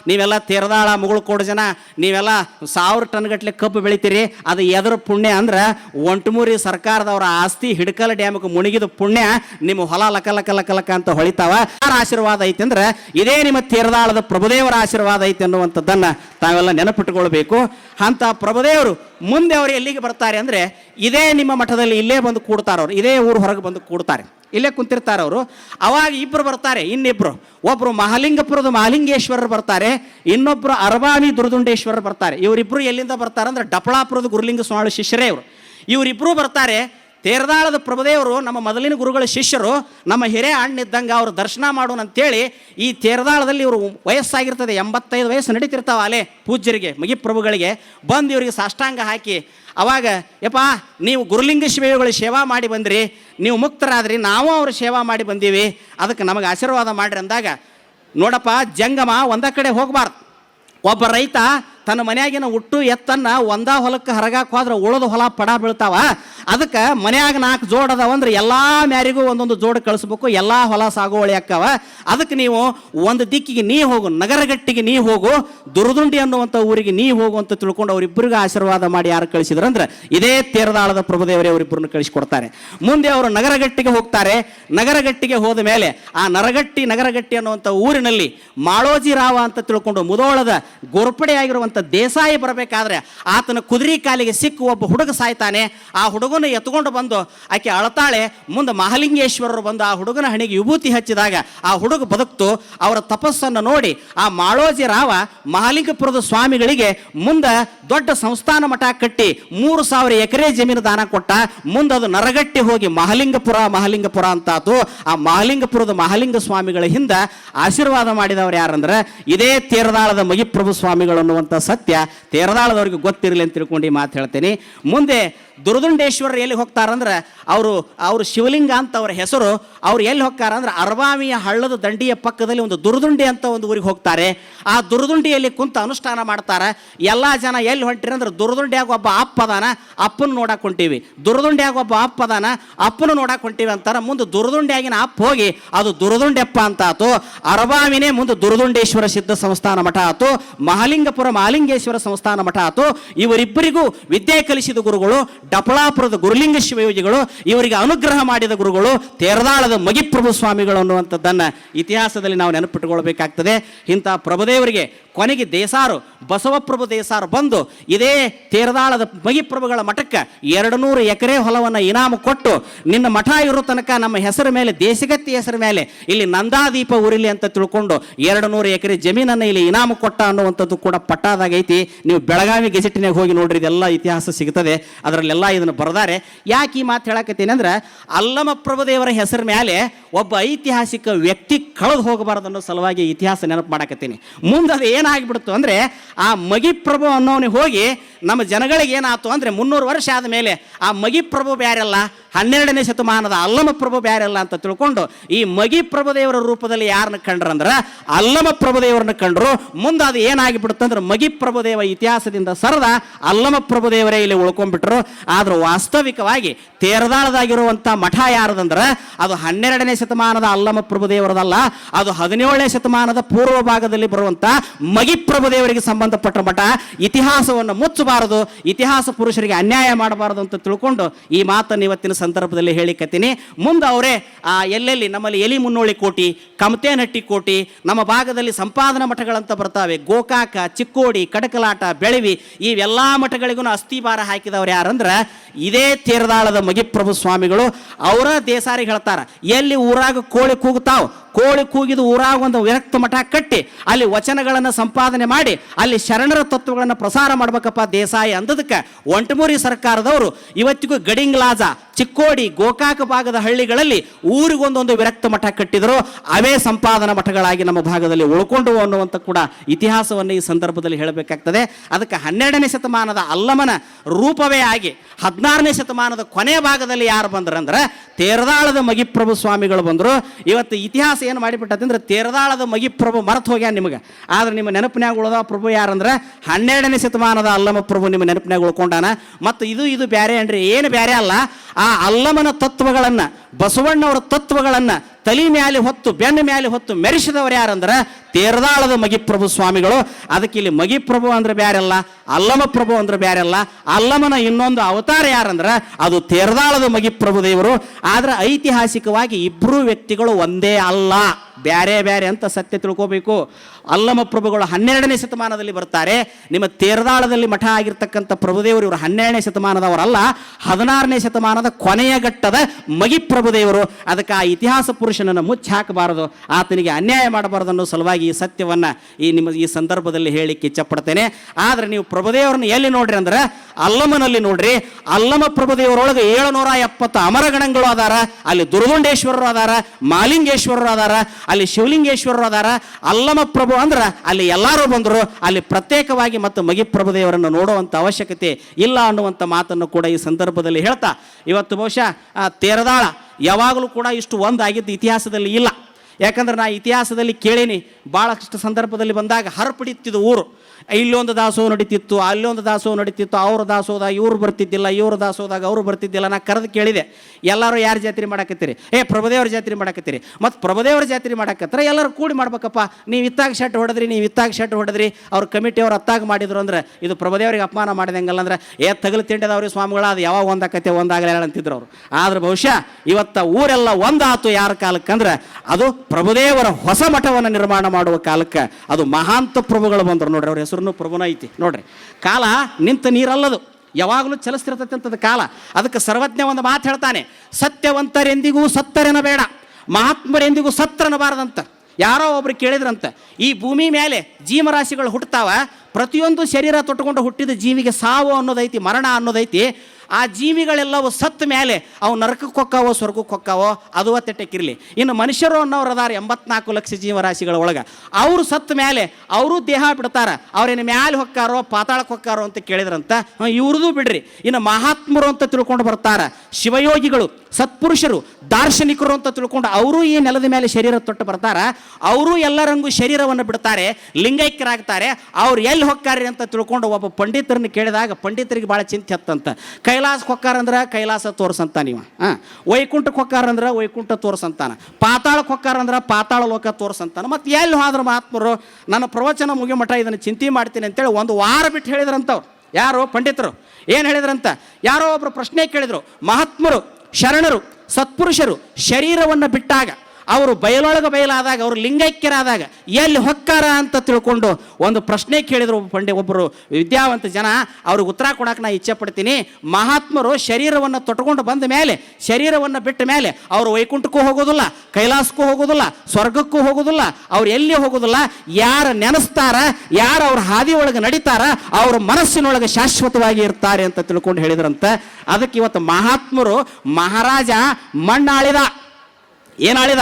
ನೀವೆಲ್ಲ ತೇರದಾಳ ಮುಗುಳ್ಕೋಡು ಜನ, ನೀವೆಲ್ಲ ಸಾವಿರ ಟನ್ ಗಟ್ಟಲೆ ಕಬ್ಬು ಬೆಳಿತೀರಿ, ಅದು ಎದ್ರ ಪುಣ್ಯ ಅಂದ್ರೆ ಒಂಟುಮೂರಿ ಸರ್ಕಾರದವರ ಆಸ್ತಿ ಹಿಡಕಲ್ ಡ್ಯಾಮ್ಗೆ ಮುಳುಗಿದ ಪುಣ್ಯ ನಿಮ್ಮ ಹೊಲ ಲಕ ಲಕ ಲಕ ಲಕ ಅಂತ ಹೊಳಿತಾವ. ಯಾರ ಆಶೀರ್ವಾದ ಐತೆ ಅಂದ್ರೆ ಇದೇ ನಿಮ್ಮ ತೇರದಾಳದ ಪ್ರಭುದೇವರ ಆಶೀರ್ವಾದ ಐತೆ ಅನ್ನುವಂಥದ್ದನ್ನು ತಾವೆಲ್ಲ ನೆನಪಿಟ್ಟುಕೊಳ್ಬೇಕು ಅಂತ ಪ್ರಭುದೇವರು ಮುಂದೆ ಅವರು ಎಲ್ಲಿಗೆ ಬರ್ತಾರೆ ಅಂದ್ರೆ ಇದೇ ನಿಮ್ಮ ಮಠದಲ್ಲಿ ಇಲ್ಲೇ ಬಂದು ಕೂಡ್ತಾರೆ ಅವ್ರು ಇದೇ ಊರು ಹೊರಗೆ ಬಂದು ಕೂಡ್ತಾರೆ. ಇಲ್ಲೇ ಕುಂತಿರ್ತಾರೆ ಅವರು. ಅವಾಗ ಇಬ್ಬರು ಬರ್ತಾರೆ, ಇನ್ನಿಬ್ರು. ಒಬ್ರು ಮಹಾಲಿಂಗಪುರದ ಮಹಾಲಿಂಗೇಶ್ವರರು ಬರ್ತಾರೆ, ಇನ್ನೊಬ್ರು ಅರಬಾವಿ ದುರ್ದುಂಡೇಶ್ವರರು ಬರ್ತಾರೆ. ಇವರಿಬ್ಬರು ಎಲ್ಲಿಂದ ಬರ್ತಾರೆ ಅಂದ್ರೆ ಡಪಳಾಪುರದ ಗುರುಲಿಂಗ ಸ್ವಾಮಿ ಶಿಷ್ಯರೇ ಇವರು. ಇವರಿಬ್ರು ಬರ್ತಾರೆ ತೇರದಾಳದ ಪ್ರಭುದೇವರು ನಮ್ಮ ಮೊದಲಿನ ಗುರುಗಳ ಶಿಷ್ಯರು, ನಮ್ಮ ಹಿರೇ ಹಣ್ಣಿದ್ದಂಗೆ ಅವರು ದರ್ಶನ ಮಾಡೋಣ ಅಂತೇಳಿ ಈ ತೇರದಾಳದಲ್ಲಿ ಇವರು ವಯಸ್ಸಾಗಿರ್ತದೆ, ಎಂಬತ್ತೈದು ವಯಸ್ಸು ನಡೀತಿರ್ತಾವ ಅಲೆ ಪೂಜ್ಯರಿಗೆ, ಮಗಿ ಪ್ರಭುಗಳಿಗೆ, ಬಂದು ಇವರಿಗೆ ಸಾಷ್ಟಾಂಗ ಹಾಕಿ, ಅವಾಗ, ಯಪ್ಪ, ನೀವು ಗುರುಲಿಂಗ ಶಿವಗಳು ಸೇವಾ ಮಾಡಿ ಬಂದ್ರಿ, ನೀವು ಮುಕ್ತರಾದ್ರಿ, ನಾವು ಅವ್ರ ಸೇವಾ ಮಾಡಿ ಬಂದೀವಿ, ಅದಕ್ಕೆ ನಮಗೆ ಆಶೀರ್ವಾದ ಮಾಡ್ರಿ ಅಂದಾಗ, ನೋಡಪ್ಪ, ಜಂಗಮ ಒಂದ ಕಡೆ ಹೋಗಬಾರ್ದು, ಒಬ್ಬ ರೈತ ತನ್ನ ಮನ್ಯಾಗಿನ ಹುಟ್ಟು ಎತ್ತನ್ನ ಒಂದ ಹೊಲಕ್ಕೆ ಹರಗಾಕ್ ಹೋದ್ರೆ ಉಳದ ಹೊಲ ಪಡ ಬೀಳ್ತಾವ. ಅದಕ್ಕೆ ಮನ್ಯಾಗ ನಾಲ್ಕು ಜೋಡ್ ಅದಾವ ಅಂದ್ರೆ ಎಲ್ಲಾ ಮ್ಯಾರಿಗೂ ಒಂದೊಂದು ಜೋಡ್ ಕಳಿಸ್ಬೇಕು, ಎಲ್ಲಾ ಹೊಲ ಸಾಗುವಳಿ ಅಕ್ಕಾವ. ಅದಕ್ಕೆ ನೀವು ಒಂದು ದಿಕ್ಕಿಗೆ ನೀ ಹೋಗು, ನಗರಗಟ್ಟಿಗೆ ನೀ ಹೋಗು, ದುರ್ದುಂಡಿ ಅನ್ನುವಂಥ ಊರಿಗೆ ನೀ ಹೋಗು ಅಂತ ತಿಳ್ಕೊಂಡು ಅವರಿಬ್ಬರಿಗೂ ಆಶೀರ್ವಾದ ಮಾಡಿ ಯಾರು ಕಳಿಸಿದ್ರು ಅಂದ್ರೆ ಇದೇ ತೇರದಾಳದ ಪ್ರಭುದೇವರೇ ಅವರಿಬ್ಬರನ್ನು ಕಳಿಸಿಕೊಡ್ತಾರೆ. ಮುಂದೆ ಅವರು ನಗರಗಟ್ಟಿಗೆ ಹೋಗ್ತಾರೆ. ನಗರಗಟ್ಟಿಗೆ ಹೋದ ಮೇಲೆ ಆ ನರಗಟ್ಟಿ, ನಗರಗಟ್ಟಿ ಅನ್ನುವಂಥ ಊರಿನಲ್ಲಿ ಮಾಳೋಜಿ ರಾವ ಅಂತ ತಿಳ್ಕೊಂಡು ಮುದೋಳದ ಗೋರ್ಪಡೆ ದೇಸಾಯಿ ಬರಬೇಕಾದ್ರೆ ಆತನ ಕುದುರೆ ಕಾಲಿಗೆ ಸಿಕ್ಕು ಒಬ್ಬ ಹುಡುಗ ಸಾಯ್ತಾನೆ. ಆ ಹುಡುಗನ ಎತ್ಕೊಂಡು ಬಂದು ಆಕೆ ಅಳತಾಳೆ. ಮುಂದೆ ಮಹಾಲಿಂಗೇಶ್ವರರು ಬಂದು ಆ ಹುಡುಗನ ಹಣಿಗೆ ವಿಭೂತಿ ಹಚ್ಚಿದಾಗ ಆ ಹುಡುಗ ಬದುಕ್ತು. ಅವರ ತಪಸ್ಸನ್ನು ನೋಡಿ ಆ ಮಾಳೋಜಿ ರಾವ ಮಹಾಲಿಂಗಪುರದ ಸ್ವಾಮಿಗಳಿಗೆ ಮುಂದೆ ದೊಡ್ಡ ಸಂಸ್ಥಾನ ಮಠ ಕಟ್ಟಿ ಮೂರು ಸಾವಿರ ಎಕರೆ ಜಮೀನು ದಾನ ಕೊಟ್ಟ. ಮುಂದೆ ಅದು ನರಗಟ್ಟಿ ಹೋಗಿ ಮಹಾಲಿಂಗಪುರ ಮಹಾಲಿಂಗಪುರ ಅಂತಾತು. ಆ ಮಹಾಲಿಂಗಪುರದ ಮಹಾಲಿಂಗ ಸ್ವಾಮಿಗಳ ಹಿಂದೆ ಆಶೀರ್ವಾದ ಮಾಡಿದವರು ಯಾರಂದ್ರೆ ಇದೇ ತೇರದಾಳದ ಮಗಿಪ್ರಭು ಸ್ವಾಮಿಗಳು ಅನ್ನುವಂಥ ಸತ್ಯ ತೇರದಾಳದವ್ರಿಗೆ ಗೊತ್ತಿರಲಿ ಅಂತ ತಿಳ್ಕೊಂಡು ಈ ಮಾತು ಹೇಳ್ತೀನಿ. ಮುಂದೆ ದುರ್ದುಂಡೇಶ್ವರರು ಎಲ್ಲಿ ಹೋಗ್ತಾರಂದ್ರೆ ಅವರು ಅವರು ಶಿವಲಿಂಗ ಅಂತ ಅವ್ರ ಹೆಸರು, ಅವ್ರು ಎಲ್ಲಿ ಹೋಗ್ತಾರೆ ಅಂದ್ರೆ ಅರಬಾವಿಯ ಹಳ್ಳದ ದಂಡಿಯ ಪಕ್ಕದಲ್ಲಿ ಒಂದು ದುರ್ದುಂಡಿ ಅಂತ ಒಂದು ಊರಿಗೆ ಹೋಗ್ತಾರೆ. ಆ ದುರ್ದುಂಡಿಯಲ್ಲಿ ಕುಂತ ಅನುಷ್ಠಾನ ಮಾಡ್ತಾರೆ. ಎಲ್ಲ ಜನ ಎಲ್ಲಿ ಹೊಂಟಿರಿ ಅಂದ್ರೆ ದುರ್ದುಂಡಿಯಾಗ ಒಬ್ಬ ಅಪ್ಪ ಅದಾನ ಅಪ್ಪನ ನೋಡಕ್ ಹೊಂಟೀವಿ. ದುರ್ದುಂಡಿಯಾಗ ಒಬ್ಬ ಅಪ್ಪ ಅದಾನ ಅಪ್ಪನ ನೋಡಕ್ ಹೊಂಟೀವಿ ಅಂತಾರೆ. ಮುಂದೆ ದುರ್ದುಂಡಿಯಾಗಿನ ಅಪ್ಪ ಹೋಗಿ, ಅದು ದುರದುಂಡೆಪ್ಪ ಅಂತ ಆತು. ಅರವಾಮಿನೇ ಮುಂದೆ ದುರದುಂಡೇಶ್ವರ ಸಿದ್ಧ ಸಂಸ್ಥಾನ ಮಠ ಆತು. ಮಹಾಲಿಂಗಪುರ, ಮಹಾಲಿಂಗೇಶ್ವರ ಸಂಸ್ಥಾನ ಮಠ ಆತು. ಇವರಿಬ್ಬರಿಗೂ ವಿದ್ಯೆ ಕಲಿಸಿದ ಗುರುಗಳು ಡಪಳಾಪುರದ ಗುರುಲಿಂಗ ಶಿವಯೋಗಿಗಳು, ಇವರಿಗೆ ಅನುಗ್ರಹ ಮಾಡಿದ ಗುರುಗಳು, ತೇರದಾಳದ ಮಗಿಪ್ರಭು ಸ್ವಾಮಿಗಳು ಅನ್ನುವಂಥದ್ದನ್ನು ಇತಿಹಾಸದಲ್ಲಿ ನಾವು ನೆನಪಿಟ್ಟುಕೊಳ್ಬೇಕಾಗ್ತದೆ. ಇಂಥ ಪ್ರಭುದೇವರಿಗೆ ಕೊನೆಗೆ ದೇಸಾರು, ಬಸವಪ್ರಭು ದೇಸಾರು ಬಂದು ಇದೇ ತೇರದಾಳದ ಮಗಿಪ್ರಭುಗಳ ಮಠಕ್ಕೆ ಎರಡು ನೂರು ಎಕರೆ ಹೊಲವನ್ನು ಇನಾಮು ಕೊಟ್ಟು ನಿನ್ನ ಮಠ ಇರೋ ತನಕ ನಮ್ಮ ಹೆಸರು ಮೇಲೆ, ದೇಶಗತ್ತಿ ಹೆಸರು ಮೇಲೆ, ಇಲ್ಲಿ ನಂದಾದೀಪ ಉರಿಲಿ ಅಂತ ತಿಳ್ಕೊಂಡು ಎರಡು ನೂರು ಎಕರೆ ಜಮೀನನ್ನು ಇಲ್ಲಿ ಇನಾಮು ಕೊಟ್ಟ ಅನ್ನುವಂಥದ್ದು ಕೂಡ ಪಟ್ಟಾದಾಗೈತಿ. ನೀವು ಬೆಳಗಾವಿ ಗೆಜೆಟಿನಾಗ ಹೋಗಿ ನೋಡ್ರಿ, ಇದೆಲ್ಲ ಇತಿಹಾಸ ಸಿಗ್ತದೆ. ಅದರಲ್ಲೆಲ್ಲ ಇದನ್ನು ಬರೆದಾರೆ. ಯಾಕೆ ಈ ಮಾತು ಹೇಳಕತ್ತೀನಿ ಅಂದ್ರೆ, ಅಲ್ಲಮ ಪ್ರಭುದೇವರ ಹೆಸರ ಮೇಲೆ ಒಬ್ಬ ಐತಿಹಾಸಿಕ ವ್ಯಕ್ತಿ ಕಳೆದು ಹೋಗಬಾರದು ಅನ್ನೋ ಸಲುವಾಗಿ ಇತಿಹಾಸ ನೆನಪು ಮಾಡಕತ್ತೀನಿ. ಮುಂದೆ ಅದು ಏನಾಗ್ಬಿಡ್ತು ಅಂದ್ರೆ, ಆ ಮಗಿಪ್ರಭು ಅನ್ನೋನಿಗೆ ಹೋಗಿ ನಮ್ಮ ಜನಗಳಿಗೆ ಏನಾಯ್ತು ಅಂದ್ರೆ, ಮುನ್ನೂರು ವರ್ಷ ಆದ ಮೇಲೆ ಆ ಮಗಿಪ್ರಭು ಬ್ಯಾರೆಲ್ಲ, ಹನ್ನೆರಡನೇ ಶತಮಾನದ ಅಲ್ಲಮ ಪ್ರಭು ಬ್ಯಾರೆಲ್ಲ ಅಂತ ತಿಳ್ಕೊಂಡು, ಈ ಮಗಿ ಪ್ರಭುದೇವರ ರೂಪದಲ್ಲಿ ಯಾರನ್ನ ಕಂಡ್ರಂದ್ರೆ, ಅಲ್ಲಮ ಪ್ರಭುದೇವರನ್ನ ಕಂಡ್ರು. ಮುಂದೆ ಅದು ಏನಾಗಿಬಿಡುತ್ತೆ ಅಂದ್ರೆ, ಮಗಿ ಪ್ರಭುದೇವ ಇತಿಹಾಸದಿಂದ ಸರದ ಅಲ್ಲಮ ಪ್ರಭುದೇವರೇ ಇಲ್ಲಿ ಉಳ್ಕೊಂಡ್ಬಿಟ್ರು. ಆದ್ರೆ ವಾಸ್ತವಿಕವಾಗಿ ತೇರದಾಳದಾಗಿರುವಂಥ ಮಠ ಯಾರದಂದ್ರೆ ಅದು ಹನ್ನೆರಡನೇ ಶತಮಾನದ ಅಲ್ಲಮ ಪ್ರಭುದೇವರದಲ್ಲ ಅದು ಹದಿನೇಳನೇ ಶತಮಾನದ ಪೂರ್ವ ಭಾಗದಲ್ಲಿ ಬರುವಂಥ ಮಗಿ ಪ್ರಭುದೇವರಿಗೆ ಸಂಬಂಧಪಟ್ಟ ಮಠ. ಇತಿಹಾಸವನ್ನು ಮುಚ್ಚಬಾರದು, ಇತಿಹಾಸ ಪುರುಷರಿಗೆ ಅನ್ಯಾಯ ಮಾಡಬಾರದು ಅಂತ ತಿಳ್ಕೊಂಡು ಈ ಮಾತನ್ನು ಇವತ್ತಿನ ಸಂದರ್ಭದಲ್ಲಿ ಹೇಳಿಕತ್ತೀನಿ ಮುಂದೆ ಅವರೇ, ಆ, ಎಲ್ಲೆಲ್ಲಿ ನಮ್ಮಲ್ಲಿ ಎಲಿ ಮುನ್ನೋಳಿ ಕೋಟಿ ಕಮತೇನಹಟ್ಟಿ ಕೋಟಿ, ನಮ್ಮ ಭಾಗದಲ್ಲಿ ಸಂಪಾದನಾ ಮಠಗಳಂತ ಬರ್ತಾವೆ. ಗೋಕಾಕ, ಚಿಕ್ಕೋಡಿ, ಕಡಕಲಾಟ, ಬೆಳವಿ ಇವೆಲ್ಲ ಮಠಗಳಿಗೂ ಅಸ್ಥಿಭಾರ ಹಾಕಿದವರು ಯಾರಂದ್ರೆ ಇದೇ ತೀರ್ದಾಳದ ಮಗಿಪ್ರಭು ಸ್ವಾಮಿಗಳು ಅವರ ದೇಸಾರಿಗೆ ಹೇಳ್ತಾರ ಎಲ್ಲಿ ಊರಾಗ ಕೋಳಿ ಕೂಗ್ತಾವ್ ಕೋಳಿ ಕೂಗಿದು ಊರಾಗ ಒಂದು ವಿರಕ್ತ ಮಠ ಕಟ್ಟಿ ಅಲ್ಲಿ ವಚನಗಳನ್ನು ಸಂಪಾದನೆ ಮಾಡಿ ಅಲ್ಲಿ ಶರಣರ ತತ್ವಗಳನ್ನು ಪ್ರಸಾರ ಮಾಡ್ಬೇಕಪ್ಪ ದೇಸಾಯಿ ಅಂದದಕ್ಕೆ ಒಂಟಮೂರಿ ಸರ್ಕಾರದವರು ಇವತ್ತಿಗೂ ಗಡಿಂಗ್ಲಾಜ, ಚಿಕ್ಕೋಡಿ, ಗೋಕಾಕ ಭಾಗದ ಹಳ್ಳಿಗಳಲ್ಲಿ ಊರಿಗೊಂದೊಂದು ವಿರಕ್ತ ಮಠ ಕಟ್ಟಿದರು. ಅವೇ ಸಂಪಾದನಾ ಮಠಗಳಾಗಿ ನಮ್ಮ ಭಾಗದಲ್ಲಿ ಉಳ್ಕೊಂಡು ಅನ್ನುವಂಥ ಕೂಡ ಇತಿಹಾಸವನ್ನು ಈ ಸಂದರ್ಭದಲ್ಲಿ ಹೇಳಬೇಕಾಗ್ತದೆ. ಅದಕ್ಕೆ ಹನ್ನೆರಡನೇ ಶತಮಾನದ ಅಲ್ಲಮನ ರೂಪವೇ ಆಗಿ ಹದಿನಾರನೇ ಶತಮಾನದ ಕೊನೆಯ ಭಾಗದಲ್ಲಿ ಯಾರು ಬಂದ್ರಂದ್ರೆ, ತೇರದಾಳದ ಮಗಿಪ್ರಭು ಸ್ವಾಮಿಗಳು ಬಂದರು. ಇವತ್ತು ಇತಿಹಾಸ ಏನು ಮಾಡಿಬಿಟ್ಟದಂದ್ರೆ ತೇರದಾಳದ ಮಗಿಪ್ರಭು ಮರೆತು ಹೋಗ್ಯಾನ ನಿಮಗೆ. ಆದ್ರೆ ನಿಮ್ಮ ನೆನಪಿನ್ಯಾಗ ಉಳಿದ ಪ್ರಭು ಯಾರಂದ್ರೆ ಹನ್ನೆರಡನೇ ಶತಮಾನದ ಅಲ್ಲಮ ಪ್ರಭು ನಿಮ್ಮ ನೆನಪಿನ್ಯಾಗ ಉಳ್ಕೊಂಡಾನ. ಮತ್ತು ಇದು ಇದು ಬ್ಯಾರೆ ಅನ್ರಿ ಏನು ಬ್ಯಾರೆ ಅಲ್ಲ? ಆ ಅಲ್ಲಮನ ತತ್ವಗಳನ್ನು, ಬಸವಣ್ಣವರ ತತ್ವಗಳನ್ನು ತಲೆ ಮ್ಯಾಲೆ ಹೊತ್ತು, ಬೆನ್ನ ಮ್ಯಾಲೆ ಹೊತ್ತು ಮೆರೆಸಿದವರು ಯಾರಂದ್ರೆ ತೇರದಾಳದ ಮಗಿಪ್ರಭು ಸ್ವಾಮಿಗಳು. ಅದಕ್ಕೆ ಇಲ್ಲಿ ಮಗಿಪ್ರಭು ಅಂದ್ರೆ ಬ್ಯಾರೆಲ್ಲ, ಅಲ್ಲಮ ಪ್ರಭು ಅಂದ್ರೆ ಬ್ಯಾರೆಲ್ಲ, ಅಲ್ಲಮನ ಇನ್ನೊಂದು ಅವತಾರ ಯಾರಂದ್ರೆ ಅದು ತೇರದಾಳದ ಮಗಿಪ್ರಭು ದೇವರು. ಆದ್ರೆ ಐತಿಹಾಸಿಕವಾಗಿ ಇಬ್ಬರು ವ್ಯಕ್ತಿಗಳು ಒಂದೇ ಅಲ್ಲ. ಬ್ಯಾರೆ ಬ್ಯಾರೆ ಅಂತ ಸತ್ಯ ತಿಳ್ಕೋಬೇಕು. ಅಲ್ಲಮ ಪ್ರಭುಗಳು ಹನ್ನೆರಡನೇ ಶತಮಾನದಲ್ಲಿ ಬರ್ತಾರೆ. ನಿಮ್ಮ ತೇರದಾಳದಲ್ಲಿ ಮಠ ಆಗಿರ್ತಕ್ಕಂಥ ಪ್ರಭುದೇವರು ಇವರು ಹನ್ನೆರಡನೇ ಶತಮಾನದವರಲ್ಲ, ಹದಿನಾರನೇ ಶತಮಾನದ ಕೊನೆಯ ಘಟ್ಟದ ಮಗಿ ಪ್ರಭುದೇವರು. ಅದಕ್ಕೆ ಆ ಇತಿಹಾಸ ಪುರುಷನನ್ನು ಮುಚ್ಚಿ ಹಾಕಬಾರದು. ಆತನಿಗೆ ಅನ್ಯಾಯ ಮಾಡಬಾರದು ಅನ್ನೋ ಸಲುವಾಗಿ ಈ ಸತ್ಯವನ್ನು ಈ ನಿಮ್ಮ ಈ ಸಂದರ್ಭದಲ್ಲಿ ಹೇಳಿಕ್ಕೆ ಇಚ್ಛಪಡ್ತೇನೆ. ಆದರೆ ನೀವು ಪ್ರಭುದೇವರನ್ನ ಎಲ್ಲಿ ನೋಡ್ರಿ ಅಂದ್ರೆ, ಅಲ್ಲಮನಲ್ಲಿ ನೋಡ್ರಿ. ಅಲ್ಲಮ ಪ್ರಭುದೇವರೊಳಗೆ ಏಳುನೂರ ಎಪ್ಪತ್ತು ಅಮರಗಣಗಳು ಅದಾರ ಅಲ್ಲಿ ದುರ್ಗುಂಡೇಶ್ವರರು ಅದಾರ ಮಾಲಿಂಗೇಶ್ವರರು ಅದಾರ ಅಲ್ಲಿ ಶಿವಲಿಂಗೇಶ್ವರರು ಅದಾರ ಅಲ್ಲಮ ಪ್ರಭು ಅಂದ್ರೆ ಅಲ್ಲಿ ಎಲ್ಲರೂ ಬಂದರು, ಅಲ್ಲಿ ಪ್ರತ್ಯೇಕವಾಗಿ ಮತ್ತು ಮಗಿ ಪ್ರಭುದೇವರನ್ನು ನೋಡುವಂಥ ಅವಶ್ಯಕತೆ ಇಲ್ಲ ಅನ್ನುವಂಥ ಮಾತನ್ನು ಕೂಡ ಈ ಸಂದರ್ಭದಲ್ಲಿ ಹೇಳ್ತಾ, ಇವತ್ತು ಬಹುಶಃ ತೇರದಾಳ ಯಾವಾಗಲೂ ಕೂಡ ಇಷ್ಟು ಒಂದಾಗಿದ್ದು ಇತಿಹಾಸದಲ್ಲಿ ಇಲ್ಲ. ಯಾಕಂದ್ರೆ ನಾ ಇತಿಹಾಸದಲ್ಲಿ ಕೇಳೇನಿ ಭಾಳಷ್ಟು ಸಂದರ್ಭದಲ್ಲಿ ಬಂದಾಗ ಹರಪಡಿತಿದ್ದು ಊರು. ಇಲ್ಲೊಂದು ದಾಸೋಹ ನಡೀತಿತ್ತು ಅಲ್ಲೊಂದು ದಾಸೋಹ ನಡೀತಿತ್ತು, ಅವ್ರ ದಾಸೋದ ಇವ್ರು ಬರ್ತಿದ್ದಿಲ್ಲ, ಇವ್ರ ದಾಸೋದಾಗ ಅವರು ಬರ್ತಿದ್ದಿಲ್ಲ. ನಾ ಕರೆದು ಕೇಳಿದೆ, ಎಲ್ಲರೂ ಯಾರು ಜಾತ್ರೆ ಮಾಡಾಕತ್ತೀರಿ? ಏ, ಪ್ರಭುದೇವ್ರ ಜಾತ್ರೆ ಮಾಡಾಕತ್ತೀರಿ. ಮತ್ತು ಪ್ರಭುದೇವ್ರ ಜಾತ್ರೆ ಮಾಡಾಕತ್ತರ ಎಲ್ಲರೂ ಕೂಡಿ ಮಾಡ್ಬೇಕಪ್ಪ. ನೀವು ಇತ್ತಾಗ ಶರ್ಟ್ ಹೊಡೆದ್ರಿ, ನೀವು ಇತ್ತಾಗ ಶರ್ಟ್ ಹೊಡೆದ್ರಿ. ಅವ್ರ ಕಮಿಟಿಯವ್ರು ಅತ್ತಾಗ ಮಾಡಿದ್ರು ಅಂದ್ರೆ ಇದು ಪ್ರಭುದೇವ್ರಿಗೆ ಅಪಮಾನ ಮಾಡಿದಂಗಲ್ಲ ಅಂದ್ರೆ, ಏ, ತಗಲು ತಿಂಡಿದವ್ರಿ ಸ್ವಾಮಿಗಳ, ಅದು ಯಾವಾಗ ಒಂದಾಕತ್ತೆ ಒಂದಾಗಲಿಲ್ಲ ಅಂತಿದ್ರು ಅವರು. ಆದ್ರೆ ಬಹುಶಃ ಇವತ್ತ ಊರೆಲ್ಲ ಒಂದಾತು ಯಾರ ಕಾಲಕ್ಕೆ ಅಂದ್ರೆ, ಅದು ಪ್ರಭುದೇವರ ಹೊಸ ಮಠವನ್ನು ನಿರ್ಮಾಣ ಮಾಡುವ ಕಾಲಕ್ಕೆ ಅದು ಮಹಾಂತ ಪ್ರಭುಗಳು ಬಂದರು ನೋಡ್ರಿ ಅವ್ರ ಹೆಸರು ಪ್ರಭುನ ಐತಿ. ನೋಡ್ರಿ, ಕಾಲ ನಿಂತ ನೀರಲ್ಲದು. ಯಾವಾಗಲೂ ಚಲಿಸ್ತಿರ್ತೈತೆ ಅಂತದ ಕಾಲ. ಅದಕ್ಕೆ ಸರ್ವಜ್ಞ ಒಂದು ಮಾತು ಹೇಳ್ತಾನೆ, ಸತ್ಯವಂತರೆಂದಿಗೂ ಸತ್ತರೆನ ಬೇಡ, ಮಹಾತ್ಮರೆಂದಿಗೂ ಸತ್ತರನಬಾರದಂತ ಯಾರೋ ಒಬ್ರು ಕೇಳಿದ್ರಂತ, ಈ ಭೂಮಿ ಮೇಲೆ ಜೀವರಾಶಿಗಳು ಹುಟ್ಟುತ್ತಾವ ಪ್ರತಿಯೊಂದು ಶರೀರ ತೊಟ್ಟುಕೊಂಡು ಹುಟ್ಟಿದ ಜೀವಿಗೆ ಸಾವು ಅನ್ನೋದೈತಿ, ಮರಣ ಅನ್ನೋದೈತಿ ಆ ಜೀವಿಗಳೆಲ್ಲವೂ ಸತ್ತ ಮೇಲೆ ಅವು ನರಕಕ್ಕೆ ಹೊಕ್ಕಾವೋ, ಸ್ವರ್ಗಕ್ಕೆ ಹೊಕ್ಕಾವೋ ಅದು ಒತ್ತೆಟ್ಟಕ್ಕಿರಲಿ ಇನ್ನು ಮನುಷ್ಯರು ಅನ್ನೋರು ಅದಾರ ಎಂಬತ್ನಾಲ್ಕು ಲಕ್ಷ ಜೀವರಾಶಿಗಳ ಒಳಗೆ. ಅವರು ಸತ್ತ ಮೇಲೆ ಅವರು ದೇಹ ಬಿಡ್ತಾರೆ. ಅವ್ರೇನು ಮ್ಯಾಲೆ ಹೊಕ್ಕಾರೋ, ಪಾತಾಳಕ್ಕೆ ಹೊಕ್ಕಾರೋ ಅಂತ ಕೇಳಿದ್ರಂತ ಇವ್ರದ್ದು ಬಿಡ್ರಿ. ಇನ್ನು ಮಹಾತ್ಮರು ಅಂತ ತಿಳ್ಕೊಂಡು ಬರ್ತಾರ. ಶಿವಯೋಗಿಗಳು, ಸತ್ಪುರುಷರು, ದಾರ್ಶನಿಕರು ಅಂತ ತಿಳ್ಕೊಂಡು ಅವರು ಈ ನೆಲದ ಮೇಲೆ ಶರೀರ ತೊಟ್ಟು ಬರ್ತಾರ. ಅವರು ಎಲ್ಲರಂಗೂ ಶರೀರವನ್ನು ಬಿಡ್ತಾರೆ, ಲಿಂಗೈಕ್ಯರಾಗ್ತಾರೆ. ಅವ್ರು ಎಲ್ಲಿ ಹೊಕ್ಕಾರಿ ಅಂತ ತಿಳ್ಕೊಂಡು ಒಬ್ಬ ಪಂಡಿತರನ್ನು ಕೇಳಿದಾಗ ಪಂಡಿತರಿಗೆ ಭಾಳ ಚಿಂತೆ ಹತ್ತಂತ. ಕೈಲಾಸಕ್ಕೆ ಹೊಕ್ಕಾರಂದ್ರೆ ಕೈಲಾಸ ತೋರ್ಸಂತ ನೀವು. ಹಾಂ? ವೈಕುಂಠಕ್ಕೆ ಹೊಕ್ಕಾರಂದ್ರೆ ವೈಕುಂಠ ತೋರ್ಸಂತಾನ. ಪಾತಾಳಕ್ಕೆ ಹೊಕ್ಕಾರಂದ್ರೆ ಪಾತಾಳ ಲೋಕ ತೋರ್ಸಂತಾನ. ಮತ್ತು ಎಲ್ಲಿ ಹೋದ್ರೆ ಮಹಾತ್ಮರು, ನನ್ನ ಪ್ರವಚನ ಮುಗಿ ಮಠ ಇದನ್ನು ಚಿಂತೆ ಮಾಡ್ತೀನಿ ಅಂತೇಳಿ ಒಂದು ವಾರ ಬಿಟ್ಟು ಹೇಳಿದ್ರಂತವ್ರು. ಯಾರು? ಪಂಡಿತರು. ಏನು ಹೇಳಿದ್ರಂತ? ಯಾರೋ ಒಬ್ರು ಪ್ರಶ್ನೆ ಕೇಳಿದ್ರು. ಮಹಾತ್ಮರು, ಶರಣರು, ಸತ್ಪುರುಷರು ಶರೀರವನ್ನು ಬಿಟ್ಟಾಗ ಅವರು ಬಯಲೊಳಗೆ ಬಯಲಾದಾಗ, ಅವರು ಲಿಂಗೈಕ್ಯರಾದಾಗ ಎಲ್ಲಿ ಹೊಕ್ಕಾರ ಅಂತ ತಿಳ್ಕೊಂಡು ಒಂದು ಪ್ರಶ್ನೆ ಕೇಳಿದ್ರು ಒಬ್ಬ ಪಂಡೆ ಒಬ್ಬರು ವಿದ್ಯಾವಂತ ಜನ, ಅವ್ರಿಗೆ ಉತ್ತರ ಕೊಡೋಕೆ ನಾನು ಇಚ್ಛೆ ಪಡ್ತೀನಿ. ಮಹಾತ್ಮರು ಶರೀರವನ್ನು ತೊಟ್ಕೊಂಡು ಬಂದ ಮೇಲೆ, ಶರೀರವನ್ನು ಬಿಟ್ಟ ಮೇಲೆ ಅವರು ವೈಕುಂಠಕ್ಕೂ ಹೋಗೋದಿಲ್ಲ, ಕೈಲಾಸಕ್ಕೂ ಹೋಗೋದಿಲ್ಲ, ಸ್ವರ್ಗಕ್ಕೂ ಹೋಗೋದಿಲ್ಲ, ಅವ್ರು ಎಲ್ಲಿ ಹೋಗೋದಿಲ್ಲ, ಯಾರು ನೆನೆಸ್ತಾರ, ಯಾರು ಅವ್ರ ಹಾದಿ ಒಳಗೆ ನಡೀತಾರ, ಅವ್ರ ಮನಸ್ಸಿನೊಳಗೆ ಶಾಶ್ವತವಾಗಿ ಇರ್ತಾರೆ ಅಂತ ತಿಳ್ಕೊಂಡು ಹೇಳಿದ್ರಂತೆ. ಅದಕ್ಕೆ ಇವತ್ತು ಮಹಾತ್ಮರು ಮಹಾರಾಜ ಮಣ್ಣಾಳಿದ. ಏನಾಳಿದ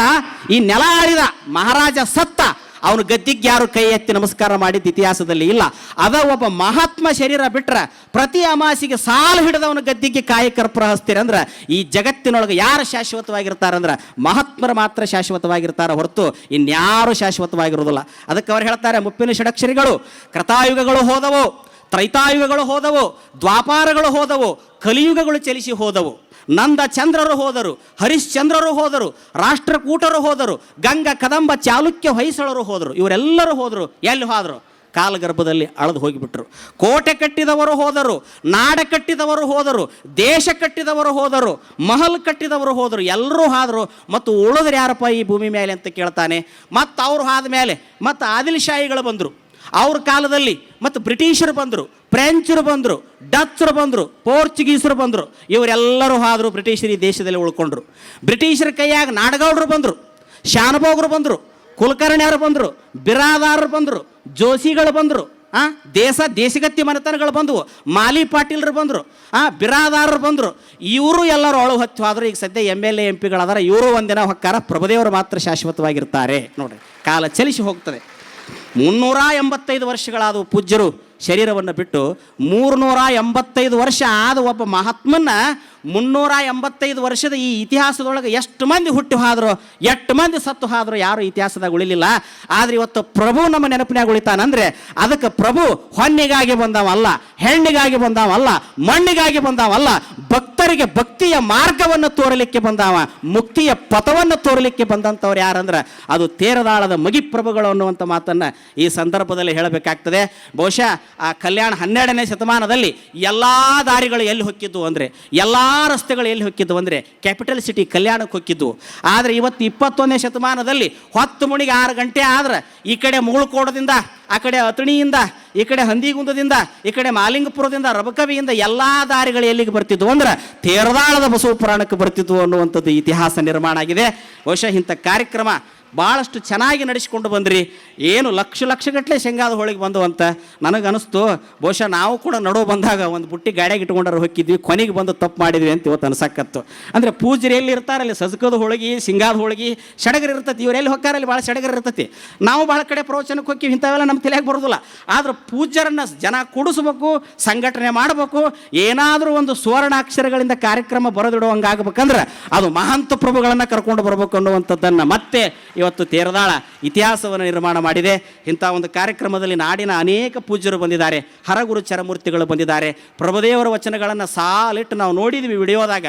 ಈ ನೆಲ ಆಳಿದ ಮಹಾರಾಜ ಸತ್ತ. ಅವನು ಗದ್ದಿಗೆ ಯಾರು ಕೈ ಎತ್ತಿ ನಮಸ್ಕಾರ ಮಾಡಿದ ಇತಿಹಾಸದಲ್ಲಿ ಇಲ್ಲ. ಅದ ಒಬ್ಬ ಮಹಾತ್ಮ ಶರೀರ ಬಿಟ್ರೆ ಪ್ರತಿ ಅಮಾಸಿಗೆ ಸಾಲು ಹಿಡಿದವನು ಗದ್ದಿಗೆ ಕಾಯಿ ಕರ್ಪುರ ಹಸ್ತೀರಂದ್ರೆ ಅಂದ್ರೆ ಈ ಜಗತ್ತಿನೊಳಗೆ ಯಾರು ಶಾಶ್ವತವಾಗಿರ್ತಾರಂದ್ರೆ ಮಹಾತ್ಮರು ಮಾತ್ರ ಶಾಶ್ವತವಾಗಿರ್ತಾರ ಹೊರತು ಇನ್ಯಾರು ಶಾಶ್ವತವಾಗಿರುವುದಿಲ್ಲ. ಅದಕ್ಕೆ ಅವ್ರು ಹೇಳ್ತಾರೆ, ಮುಪ್ಪಿನ ಷಡಕ್ಷರಿಗಳು, ಕೃತಾಯುಗಗಳು ಹೋದವು, ತ್ರೈತಾಯುಗಗಳು ಹೋದವು, ದ್ವಾಪಾರಗಳು ಹೋದವು, ಕಲಿಯುಗಗಳು ಚಲಿಸಿ ಹೋದವು. ನಂದ ಚಂದ್ರರು ಹೋದರು, ಹರಿಶ್ಚಂದ್ರರು ಹೋದರು, ರಾಷ್ಟ್ರಕೂಟರು ಹೋದರು, ಗಂಗ ಕದಂಬ ಚಾಲುಕ್ಯ ಹೊಯ್ಸಳರು ಹೋದರು. ಇವರೆಲ್ಲರೂ ಹೋದರು. ಎಲ್ಲಿ ಹೋದರು? ಕಾಲಗರ್ಭದಲ್ಲಿ ಅಳದು ಹೋಗಿಬಿಟ್ರು. ಕೋಟೆ ಕಟ್ಟಿದವರು ಹೋದರು, ನಾಡ ಕಟ್ಟಿದವರು ಹೋದರು, ದೇಶ ಕಟ್ಟಿದವರು ಹೋದರು, ಮಹಲ್ ಕಟ್ಟಿದವರು ಹೋದರು. ಎಲ್ಲರೂ ಹಾದರು. ಮತ್ತು ಉಳಿದ್ರೆ ಯಾರಪ್ಪ ಈ ಭೂಮಿ ಮೇಲೆ ಅಂತ ಕೇಳ್ತಾನೆ? ಮತ್ತು ಅವರು ಆದ ಮೇಲೆ ಮತ್ತು ಆದಿಲ್ಶಾಹಿಗಳು ಬಂದರು. ಅವ್ರ ಕಾಲದಲ್ಲಿ ಮತ್ತು ಬ್ರಿಟಿಷರು ಬಂದರು, ಫ್ರೆಂಚರು ಬಂದರು, ಡಚ್ಚರು ಬಂದರು, ಪೋರ್ಚುಗೀಸರು ಬಂದರು, ಇವರೆಲ್ಲರೂ ಆದರೂ ಬ್ರಿಟಿಷರು ಈ ದೇಶದಲ್ಲಿ ಉಳ್ಕೊಂಡ್ರು. ಬ್ರಿಟಿಷರ ಕೈಯಾಗ ನಾಡಗೌಡರು ಬಂದರು, ಶಾನಭೋಗರು ಬಂದರು ಕುಲಕರ್ಣಿಯವರು ಬಂದರು, ಬಿರಾದಾರರು ಬಂದರು, ಜೋಶಿಗಳು ಬಂದರು, ಆ, ದೇಶ, ದೇಶಗತ್ತಿ ಮನೆತನಗಳು ಬಂದವು, ಮಾಲಿ ಪಾಟೀಲ್ರು ಬಂದರು, ಆ, ಬಿರಾದಾರರು ಬಂದರು, ಇವರು ಎಲ್ಲರೂ ಅಳು ಹತ್ತು ಹೋದ್ರು ಈಗ ಸದ್ಯ ಎಂ ಎಲ್ ಎ, ಎಂ ಪಿಗಳಾದ್ರೆ ಇವರು ಒಂದಿನ ಹೊಕ್ಕಾರ ಪ್ರಭುದೇವರು ಮಾತ್ರ ಶಾಶ್ವತವಾಗಿರ್ತಾರೆ. ನೋಡಿರಿ, ಕಾಲ ಚಲಿಸಿ ಹೋಗ್ತದೆ. ಮುನ್ನೂರ ಎಂಬತ್ತೈದು ವರ್ಷಗಳಾದವು ಪೂಜ್ಯರು ಶರೀರವನ್ನು ಬಿಟ್ಟು ಮೂರ್ನೂರ ಎಂಬತ್ತೈದು ವರ್ಷ ಆದ ಒಬ್ಬ ಮಹಾತ್ಮನ ಮುನ್ನೂರ ಎಂಬತ್ತೈದು ವರ್ಷದ ಈ ಇತಿಹಾಸದೊಳಗೆ ಎಷ್ಟು ಮಂದಿ ಹುಟ್ಟಿ ಹಾದ್ರು, ಎಷ್ಟು ಮಂದಿ ಸತ್ತು ಹಾದ್ರು ಯಾರು ಇತಿಹಾಸದಾಗ ಉಳಿಲಿಲ್ಲ. ಆದ್ರೆ ಇವತ್ತು ಪ್ರಭು ನಮ್ಮ ನೆನಪಿನಾಗ ಉಳಿತಾನಂದ್ರೆ ಅದಕ್ಕೆ ಪ್ರಭು ಹೊನ್ನಿಗಾಗಿ ಬಂದವಲ್ಲ, ಹೆಣ್ಣಿಗಾಗಿ ಬಂದವಲ್ಲ, ಮಣ್ಣಿಗಾಗಿ ಬಂದವಲ್ಲ ಭಕ್ತರಿಗೆ ಭಕ್ತಿಯ ಮಾರ್ಗವನ್ನು ತೋರಲಿಕ್ಕೆ ಬಂದವ, ಮುಕ್ತಿಯ ಪಥವನ್ನು ತೋರಲಿಕ್ಕೆ ಬಂದಂಥವ್ರು ಯಾರಂದ್ರೆ ಅದು ತೇರದಾಳದ ಮಗಿಪ್ರಭುಗಳು ಅನ್ನುವಂಥ ಮಾತನ್ನ ಈ ಸಂದರ್ಭದಲ್ಲಿ ಹೇಳಬೇಕಾಗ್ತದೆ. ಬಹುಶಃ ಆ ಕಲ್ಯಾಣ ಹನ್ನೆರಡನೇ ಶತಮಾನದಲ್ಲಿ ಎಲ್ಲ ದಾರಿಗಳು ಎಲ್ಲಿ ಹೊಕ್ಕಿದ್ವು ಅಂದರೆ, ಎಲ್ಲ ರಸ್ತೆಗಳು ಎಲ್ಲಿ ಹೊಕ್ಕಿದ್ವು ಅಂದರೆ ಕ್ಯಾಪಿಟಲ್ ಸಿಟಿ ಕಲ್ಯಾಣಕ್ಕೆ ಹೊಕ್ಕಿದ್ವು. ಆದರೆ ಇವತ್ತು ಇಪ್ಪತ್ತೊಂದನೇ ಶತಮಾನದಲ್ಲಿ ಹೊತ್ತು ಮುಣಿಗೆ ಆರು ಗಂಟೆ ಆದ್ರೆ ಈ ಕಡೆ ಮುಗುಳ್ಕೋಟದಿಂದ ಆ ಕಡೆ ಅತಣಿಯಿಂದ ಈ ಕಡೆ ಹಂದಿಗುಂದದಿಂದ, ಈ ಕಡೆ ಮಾಲಿಂಗಪುರದಿಂದ, ರಬಕವಿಯಿಂದ ಎಲ್ಲ ದಾರಿಗಳು ಎಲ್ಲಿಗೆ ಬರ್ತಿದ್ವು ಅಂದ್ರೆ ತೇರದಾಳದ ಬಸವ ಪುರಾಣಕ್ಕೆ ಬರ್ತಿದ್ವು ಅನ್ನುವಂಥದ್ದು ಇತಿಹಾಸ ನಿರ್ಮಾಣ ಆಗಿದೆ. ಬಹುಶಃ ಇಂಥ ಕಾರ್ಯಕ್ರಮ ಭಾಳಷ್ಟು ಚೆನ್ನಾಗಿ ನಡೆಸಿಕೊಂಡು ಬಂದ್ರಿ. ಏನು ಲಕ್ಷ ಲಕ್ಷಗಟ್ಟಲೆ ಶೇಂಗಾದ ಹೋಳಿಗೆ ಬಂದು ಅಂತ ನನಗನ್ನಿಸ್ತು ಬಹುಶಃ ನಾವು ಕೂಡ ನಡೋ ಬಂದಾಗ ಒಂದು ಬುಟ್ಟಿ ಗಾಡಿಯಾಗಿ ಇಟ್ಕೊಂಡಾರ ಹೋಗಿದ್ವಿ ಕೊನೆಗೆ ಬಂದು ತಪ್ಪು ಮಾಡಿದ್ವಿ ಅಂತ ಇವತ್ತು ಅನ್ಸಕ್ಕತ್ತು ಅಂದರೆ ಪೂಜರಿ ಎಲ್ಲಿ ಇರ್ತಾರಲ್ಲಿ ಸಜ್ಕದ ಹೋಳಿಗೆ ಶೇಂಗಾದ ಹೋಳಿಗೆ ಸಡಗರ ಇರ್ತತಿ ಇವರೆಲ್ಲಿ ಹೊಕ್ಕಾರಲ್ಲಿ ಭಾಳ ಸಡಗರ ಇರ್ತತಿ. ನಾವು ಭಾಳ ಕಡೆ ಪ್ರವಚನಕ್ಕೆ ಹೋಗಿ ಇಂಥವೆಲ್ಲ ನಮ್ಮ ತಲೆಯಾಗ ಬರೋದಿಲ್ಲ. ಆದ್ರೆ ಪೂಜರನ್ನು ಜನ ಕೂಡಿಸ್ಬೇಕು, ಸಂಘಟನೆ ಮಾಡಬೇಕು, ಏನಾದರೂ ಒಂದು ಸುವರ್ಣಾಕ್ಷರಗಳಿಂದ ಕಾರ್ಯಕ್ರಮ ಬರೆದಿಡುವಂಗಾಗಬೇಕಂದ್ರೆ ಅದು ಮಹಾಂತ ಪ್ರಭುಗಳನ್ನು ಕರ್ಕೊಂಡು ಬರಬೇಕು ಅನ್ನುವಂಥದ್ದನ್ನು ಮತ್ತೆ ಇವತ್ತು ತೇರದಾಳ ಇತಿಹಾಸವನ್ನು ನಿರ್ಮಾಣ ಮಾಡಿದೆ. ಇಂಥ ಒಂದು ಕಾರ್ಯಕ್ರಮದಲ್ಲಿ ನಾಡಿನ ಅನೇಕ ಪೂಜ್ಯರು ಬಂದಿದ್ದಾರೆ. ಹರಗುರು ಚರಮೂರ್ತಿಗಳು ಬಂದಿದ್ದಾರೆ. ಪ್ರಭುದೇವರ ವಚನಗಳನ್ನು ಸಾಲಿಟ್ಟು ನಾವು ನೋಡಿದ್ವಿ ವಿಡಿಯೋದಾಗ.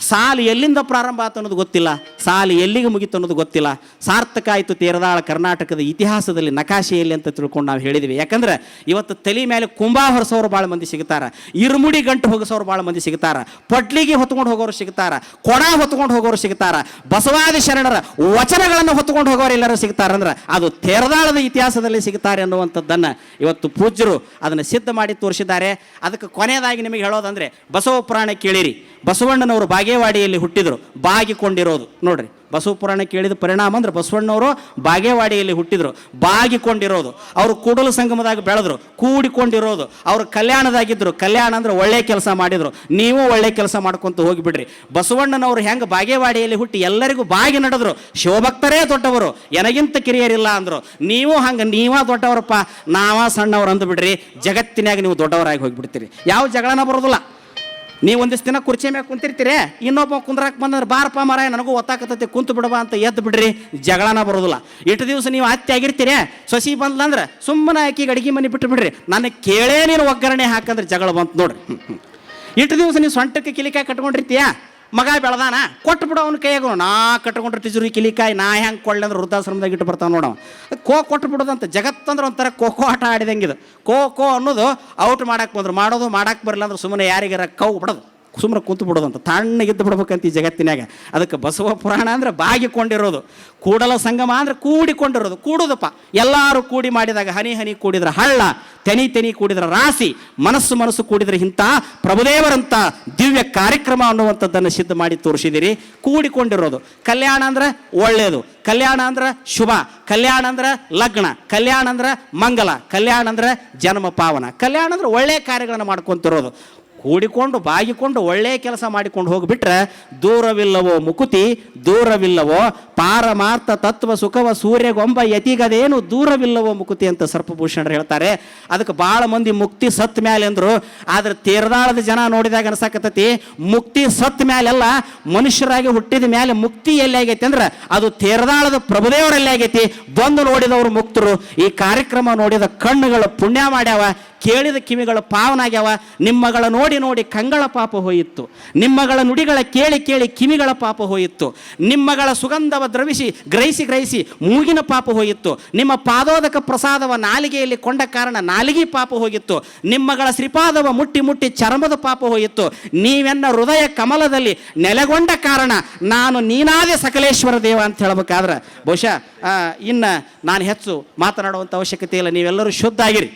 ಸಾಲು ಎಲ್ಲಿಂದ ಪ್ರಾರಂಭ ಆಯ್ತು ಅನ್ನೋದು ಗೊತ್ತಿಲ್ಲ. ಸಾಲು ಎಲ್ಲಿಗೆ ಮುಗಿತು ಅನ್ನೋದು ಗೊತ್ತಿಲ್ಲ. ಸಾರ್ಥಕ ಆಯಿತು ತೇರದಾಳ ಕರ್ನಾಟಕದ ಇತಿಹಾಸದಲ್ಲಿ ನಕಾಶೆಯಲ್ಲಿ ಅಂತ ತಿಳ್ಕೊಂಡು ನಾವು ಹೇಳಿದ್ವಿ. ಯಾಕಂದ್ರೆ ಇವತ್ತು ತಲೆ ಮೇಲೆ ಕುಂಭ ಹೊರಸೋರು ಭಾಳ ಮಂದಿ ಸಿಗ್ತಾರ. ಇರುಮುಡಿ ಗಂಟು ಹೋಗಿಸೋರು ಭಾಳ ಮಂದಿ ಸಿಗ್ತಾರ. ಪಟ್ಲಿಗೆ ಹೊತ್ಕೊಂಡು ಹೋಗೋರು ಸಿಗ್ತಾರ. ಕೊಡ ಹೊತ್ಕೊಂಡು ಹೋಗೋರು ಸಿಗ್ತಾರ. ಬಸವಾದಿ ಶರಣರ ವಚನಗಳನ್ನು ಹೊತ್ಕೊಂಡು ಹೋಗೋರು ಎಲ್ಲರೂ ಸಿಗ್ತಾರಂದ್ರೆ ಅದು ತೇರದಾಳದ ಇತಿಹಾಸದಲ್ಲಿ ಸಿಗ್ತಾರೆ ಅನ್ನುವಂಥದ್ದನ್ನು ಇವತ್ತು ಪೂಜ್ಯರು ಅದನ್ನು ಸಿದ್ಧ ಮಾಡಿ ತೋರಿಸಿದ್ದಾರೆ. ಅದಕ್ಕೆ ಕೊನೆಯದಾಗಿ ನಿಮಗೆ ಹೇಳೋದಂದ್ರೆ ಬಸವ ಪುರಾಣ ಕೇಳಿರಿ. ಬಸವಣ್ಣನವರು ಬಾಗೇವಾಡಿಯಲ್ಲಿ ಹುಟ್ಟಿದರು, ಬಾಗಿಕೊಂಡಿರೋದು. ನೋಡ್ರಿ, ಬಸವ ಪುರಾಣ ಕೇಳಿದ ಪರಿಣಾಮ ಅಂದ್ರೆ ಬಸವಣ್ಣವರು ಬಾಗೇವಾಡಿಯಲ್ಲಿ ಹುಟ್ಟಿದ್ರು, ಬಾಗಿಕೊಂಡಿರೋದು. ಅವರು ಕೂಡಲ ಸಂಗಮದಾಗ ಬೆಳೆದ್ರು, ಕೂಡಿಕೊಂಡಿರೋದು. ಅವರು ಕಲ್ಯಾಣದಾಗಿದ್ದರು ಕಲ್ಯಾಣ ಅಂದ್ರೆ ಒಳ್ಳೆ ಕೆಲಸ ಮಾಡಿದ್ರು. ನೀವು ಒಳ್ಳೆ ಕೆಲಸ ಮಾಡ್ಕೊತ ಹೋಗಿಬಿಡ್ರಿ. ಬಸವಣ್ಣನವರು ಹೆಂಗೆ ಬಾಗೇವಾಡಿಯಲ್ಲಿ ಹುಟ್ಟಿ ಎಲ್ಲರಿಗೂ ಬಾಗಿ ನಡೆದ್ರು, ಶಿವಭಕ್ತರೇ ದೊಡ್ಡವರು, ಎನಗಿಂತ ಕಿರಿಯರಿಲ್ಲ ಅಂದರು. ನೀವು ಹಂಗೆ, ನೀವ ದೊಡ್ಡವರಪ್ಪ, ನಾವ ಸಣ್ಣವ್ರು ಅಂದ್ಬಿಡ್ರಿ ಜಗತ್ತಿನಾಗ ನೀವು ದೊಡ್ಡವರಾಗಿ ಹೋಗಿಬಿಡ್ತೀರಿ. ಯಾವ ಜಗಳನ ಬರೋದಿಲ್ಲ. ನೀವು ಒಂದಿಷ್ಟು ದಿನ ಕುರ್ಚಿ ಮ್ಯಾಗ ಕುಂತಿರ್ತೀರಿ, ಇನ್ನೊಬ್ಬ ಕುಂದ್ರಾಕ್ ಬಂದ್ರೆ ಬಾರಪ್ಪ ಮರ ನನಗೂ ಒತ್ತಾಕತೈತಿ ಕುಂತು ಬಿಡವ ಅಂತ ಎದ್ದು ಬಿಡ್ರಿ, ಜಗಳನ ಬರೋದಿಲ್ಲ. ಇಷ್ಟು ದಿವಸ ನೀವು ಅತ್ತೆ ಆಗಿರ್ತೀರಿ, ಸೊಸಿ ಬಂದ್ಲಂದ್ರೆ ಸುಮ್ಮನೆ ಆಕಿಗೆ ಅಡಿಗೆ ಮನೆ ಬಿಟ್ಟು ಬಿಡ್ರಿ. ನನಗೆ ಕೇಳೇ ನೀನು ಒಗ್ಗರಣೆ ಹಾಕಂದ್ರೆ ಜಗಳ ಬಂತು ನೋಡ್ರಿ. ಇಟ್ಟು ದಿವಸ ನೀವು ಸೊಂಟಕ್ಕೆ ಕಿಲಿಕಾಯಿ ಕಟ್ಕೊಂಡಿರ್ತೀಯ? ಮಗ ಬೆಳೆದಾನ ಕೊಟ್ಟು ಬಿಡು ಅವ್ನ ಕೈಯಾಗ. ನಾ ಕಟ್ಕೊಂಡ್ರೆ ತಿಜುರಿ, ಕಿಲಿಕಾಯಿ, ನಾ ಹೆಂಗೆ ಕೊಳ್ಳೆ ಅಂದ್ರೆ ವೃದ್ಧಾಶ್ರಮದಾಗ ಇಟ್ಟು ಬರ್ತಾವ ನೋಡವ ಕೋ ಕೊಟ್ಟು ಬಿಡೋದಂತ ಜಗತ್ತಂದ್ರೆ ಒಂಥರ ಖೋ ಖೋ ಆಟ ಆಡಿದಂಗಿದು ಖೋ ಖೋ ಅನ್ನೋದು ಔಟ್ ಮಾಡಕ್ಕೆ ಬಂದ್ರು. ಮಾಡೋದು ಮಾಡಕ್ಕೆ ಬರಲ್ಲ ಅಂದ್ರೆ ಸುಮ್ಮನೆ ಯಾರಿಗಾರ ಕೌ ಬಿಡೋದು. ಸುಮ್ಮನೆ ಕುಂತು ಬಿಡೋದಂತ. ತಣ್ಣಗಿದ್ದು ಬಿಡ್ಬೇಕಂತ ಈ ಜಗತ್ತಿನಾಗ ಅದಕ್ಕೆ ಬಸವ ಪುರಾಣ ಅಂದರೆ ಬಾಗಿಕೊಂಡಿರೋದು. ಕೂಡಲ ಸಂಗಮ ಅಂದರೆ ಕೂಡಿಕೊಂಡಿರೋದು. ಕೂಡೋದಪ್ಪ. ಎಲ್ಲರೂ ಕೂಡಿ ಮಾಡಿದಾಗ ಹನಿ ಹನಿ ಕೂಡಿದ್ರೆ ಹಳ್ಳ, ತೆನಿ ತೆನಿ ಕೂಡಿದ್ರೆ ರಾಶಿ, ಮನಸ್ಸು ಮನಸ್ಸು ಕೂಡಿದ್ರೆ ಇಂಥ ಪ್ರಭುದೇವರಂಥ ದಿವ್ಯ ಕಾರ್ಯಕ್ರಮ ಅನ್ನುವಂಥದ್ದನ್ನು ಸಿದ್ಧ ಮಾಡಿ ತೋರಿಸಿದಿರಿ ಕೂಡಿಕೊಂಡಿರೋದು. ಕಲ್ಯಾಣ ಅಂದ್ರೆ ಒಳ್ಳೆಯದು ಕಲ್ಯಾಣ ಅಂದ್ರೆ ಶುಭ. ಕಲ್ಯಾಣ ಅಂದ್ರೆ ಲಗ್ನ. ಕಲ್ಯಾಣ ಅಂದ್ರೆ ಮಂಗಲ. ಕಲ್ಯಾಣ ಅಂದ್ರೆ ಜನ್ಮ ಪಾವನ. ಕಲ್ಯಾಣ ಅಂದ್ರೆ ಒಳ್ಳೆಯ ಕಾರ್ಯಗಳನ್ನು ಮಾಡ್ಕೊಂತಿರೋದು. ಕೂಡಿಕೊಂಡು ಬಾಗಿಕೊಂಡು, ಒಳ್ಳೆಯ ಕೆಲಸ ಮಾಡಿಕೊಂಡು ಹೋಗಿಬಿಟ್ರೆ ದೂರವಿಲ್ಲವೋ ಮುಕುತಿ, ದೂರವಿಲ್ಲವೋ ಪಾರಮಾರ್ಥ ತತ್ವ ಸುಖವ ಸೂರ್ಯಗೊಂಬ ಯತಿಗದೇನು ದೂರವಿಲ್ಲವೋ ಮುಕುತಿ ಅಂತ ಸರ್ಪಭೂಷಣರು ಹೇಳ್ತಾರೆ. ಅದಕ್ಕೆ ಭಾಳ ಮಂದಿ ಮುಕ್ತಿ ಸತ್ ಮ್ಯಾಲೆ ಅಂದರು. ಆದ್ರೆ ತೀರ್ದಾಳದ ಜನ ನೋಡಿದಾಗ ಅನ್ಸಕತ್ತತಿ, ಮುಕ್ತಿ ಸತ್ ಮ್ಯಾಲೆಲ್ಲ, ಮನುಷ್ಯರಾಗಿ ಹುಟ್ಟಿದ ಮೇಲೆ ಮುಕ್ತಿ ಎಲ್ಲಿ ಆಗೈತಿ ಅಂದ್ರೆ ಅದು ತೇರದಾಳದ ಪ್ರಭುದೇವರಲ್ಲಿ ಆಗೈತಿ. ಬಂದು ನೋಡಿದವರು ಮುಕ್ತರು. ಈ ಕಾರ್ಯಕ್ರಮ ನೋಡಿದ ಕಣ್ಣುಗಳು ಪುಣ್ಯ ಮಾಡ್ಯಾವ. ಕೇಳಿದ ಕಿವಿಗಳ ಪಾವನಾಗ್ಯಾವ. ನಿಮ್ಮಗಳ ನೋಡಿ ನೋಡಿ ಕಂಗಳ ಪಾಪ ಹೋಯಿತ್ತು. ನಿಮ್ಮಗಳ ನುಡಿಗಳ ಕೇಳಿ ಕೇಳಿ ಕಿವಿಗಳ ಪಾಪ ಹೋಯಿತ್ತು. ನಿಮ್ಮಗಳ ಸುಗಂಧವ ದ್ರವಿಸಿ ಗ್ರಹಿಸಿ ಗ್ರಹಿಸಿ ಮೂಗಿನ ಪಾಪ ಹೋಯಿತ್ತು. ನಿಮ್ಮ ಪಾದೋದಕ ಪ್ರಸಾದವ ನಾಲಿಗೆಯಲ್ಲಿ ಕೊಂಡ ಕಾರಣ ನಾಲಿಗೆ ಪಾಪ ಹೋಗಿತ್ತು. ನಿಮ್ಮಗಳ ಶ್ರೀಪಾದವ ಮುಟ್ಟಿ ಮುಟ್ಟಿ ಚರ್ಮದ ಪಾಪ ಹೋಯಿತ್ತು. ನೀವೆನ್ನ ಹೃದಯ ಕಮಲದಲ್ಲಿ ನೆಲೆಗೊಂಡ ಕಾರಣ ನಾನು ನೀನಾದೆ ಸಕಲೇಶ್ವರ ದೇವ ಅಂತ ಹೇಳ್ಬೇಕಾದ್ರೆ ಬಹುಶಃ ಇನ್ನು ಇನ್ನ ನಾನು ಹೆಚ್ಚು ಮಾತನಾಡುವಂಥ ಅವಶ್ಯಕತೆ ಇಲ್ಲ. ನೀವೆಲ್ಲರೂ ಶುದ್ಧ ಆಗಿರಿ.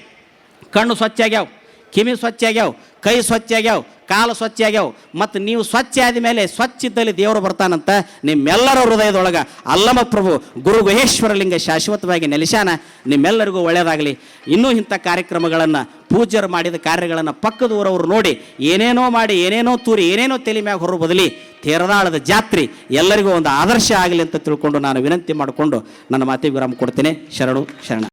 ಕಣ್ಣು ಸ್ವಚ್ಛ ಆಗ್ಯಾವ ಕಿವಿ ಸ್ವಚ್ಛ ಆಗ್ಯಾವ ಕೈ ಸ್ವಚ್ಛ ಆಗ್ಯಾವ ಕಾಲು ಸ್ವಚ್ಛ ಆಗ್ಯಾವ ಮತ್ತು ನೀವು ಸ್ವಚ್ಛ ಆದ ಮೇಲೆ ಸ್ವಚ್ಛ ಇದ್ದಲ್ಲಿ ದೇವರು ಬರ್ತಾನಂತ ನಿಮ್ಮೆಲ್ಲರ ಹೃದಯದೊಳಗೆ ಅಲ್ಲಮ ಪ್ರಭು, ಗುರು ಗುಹೇಶ್ವರಲಿಂಗ ಶಾಶ್ವತವಾಗಿ ನೆಲೆಸಾನ ನಿಮ್ಮೆಲ್ಲರಿಗೂ ಒಳ್ಳೆಯದಾಗಲಿ ಇನ್ನೂ ಇಂಥ ಕಾರ್ಯಕ್ರಮಗಳನ್ನು ಪೂಜರು ಮಾಡಿದ ಕಾರ್ಯಗಳನ್ನು ಪಕ್ಕದೂರವರು ನೋಡಿ, ಏನೇನೋ ಮಾಡಿ, ಏನೇನೋ ತೂರಿ, ಏನೇನೋ ತಲೆ ಮ್ಯಾಗ ಹೊರ ಬದಲಿ ತೇರದಾಳದ ಜಾತ್ರೆ ಎಲ್ಲರಿಗೂ ಒಂದು ಆದರ್ಶ ಆಗಲಿ ಅಂತ ತಿಳ್ಕೊಂಡು ನಾನು ವಿನಂತಿ ಮಾಡಿಕೊಂಡು ನನ್ನ ಮಾತಿಗೆ ವಿರಾಮ ಕೊಡ್ತೇನೆ. ಶರಣು, ಶರಣ.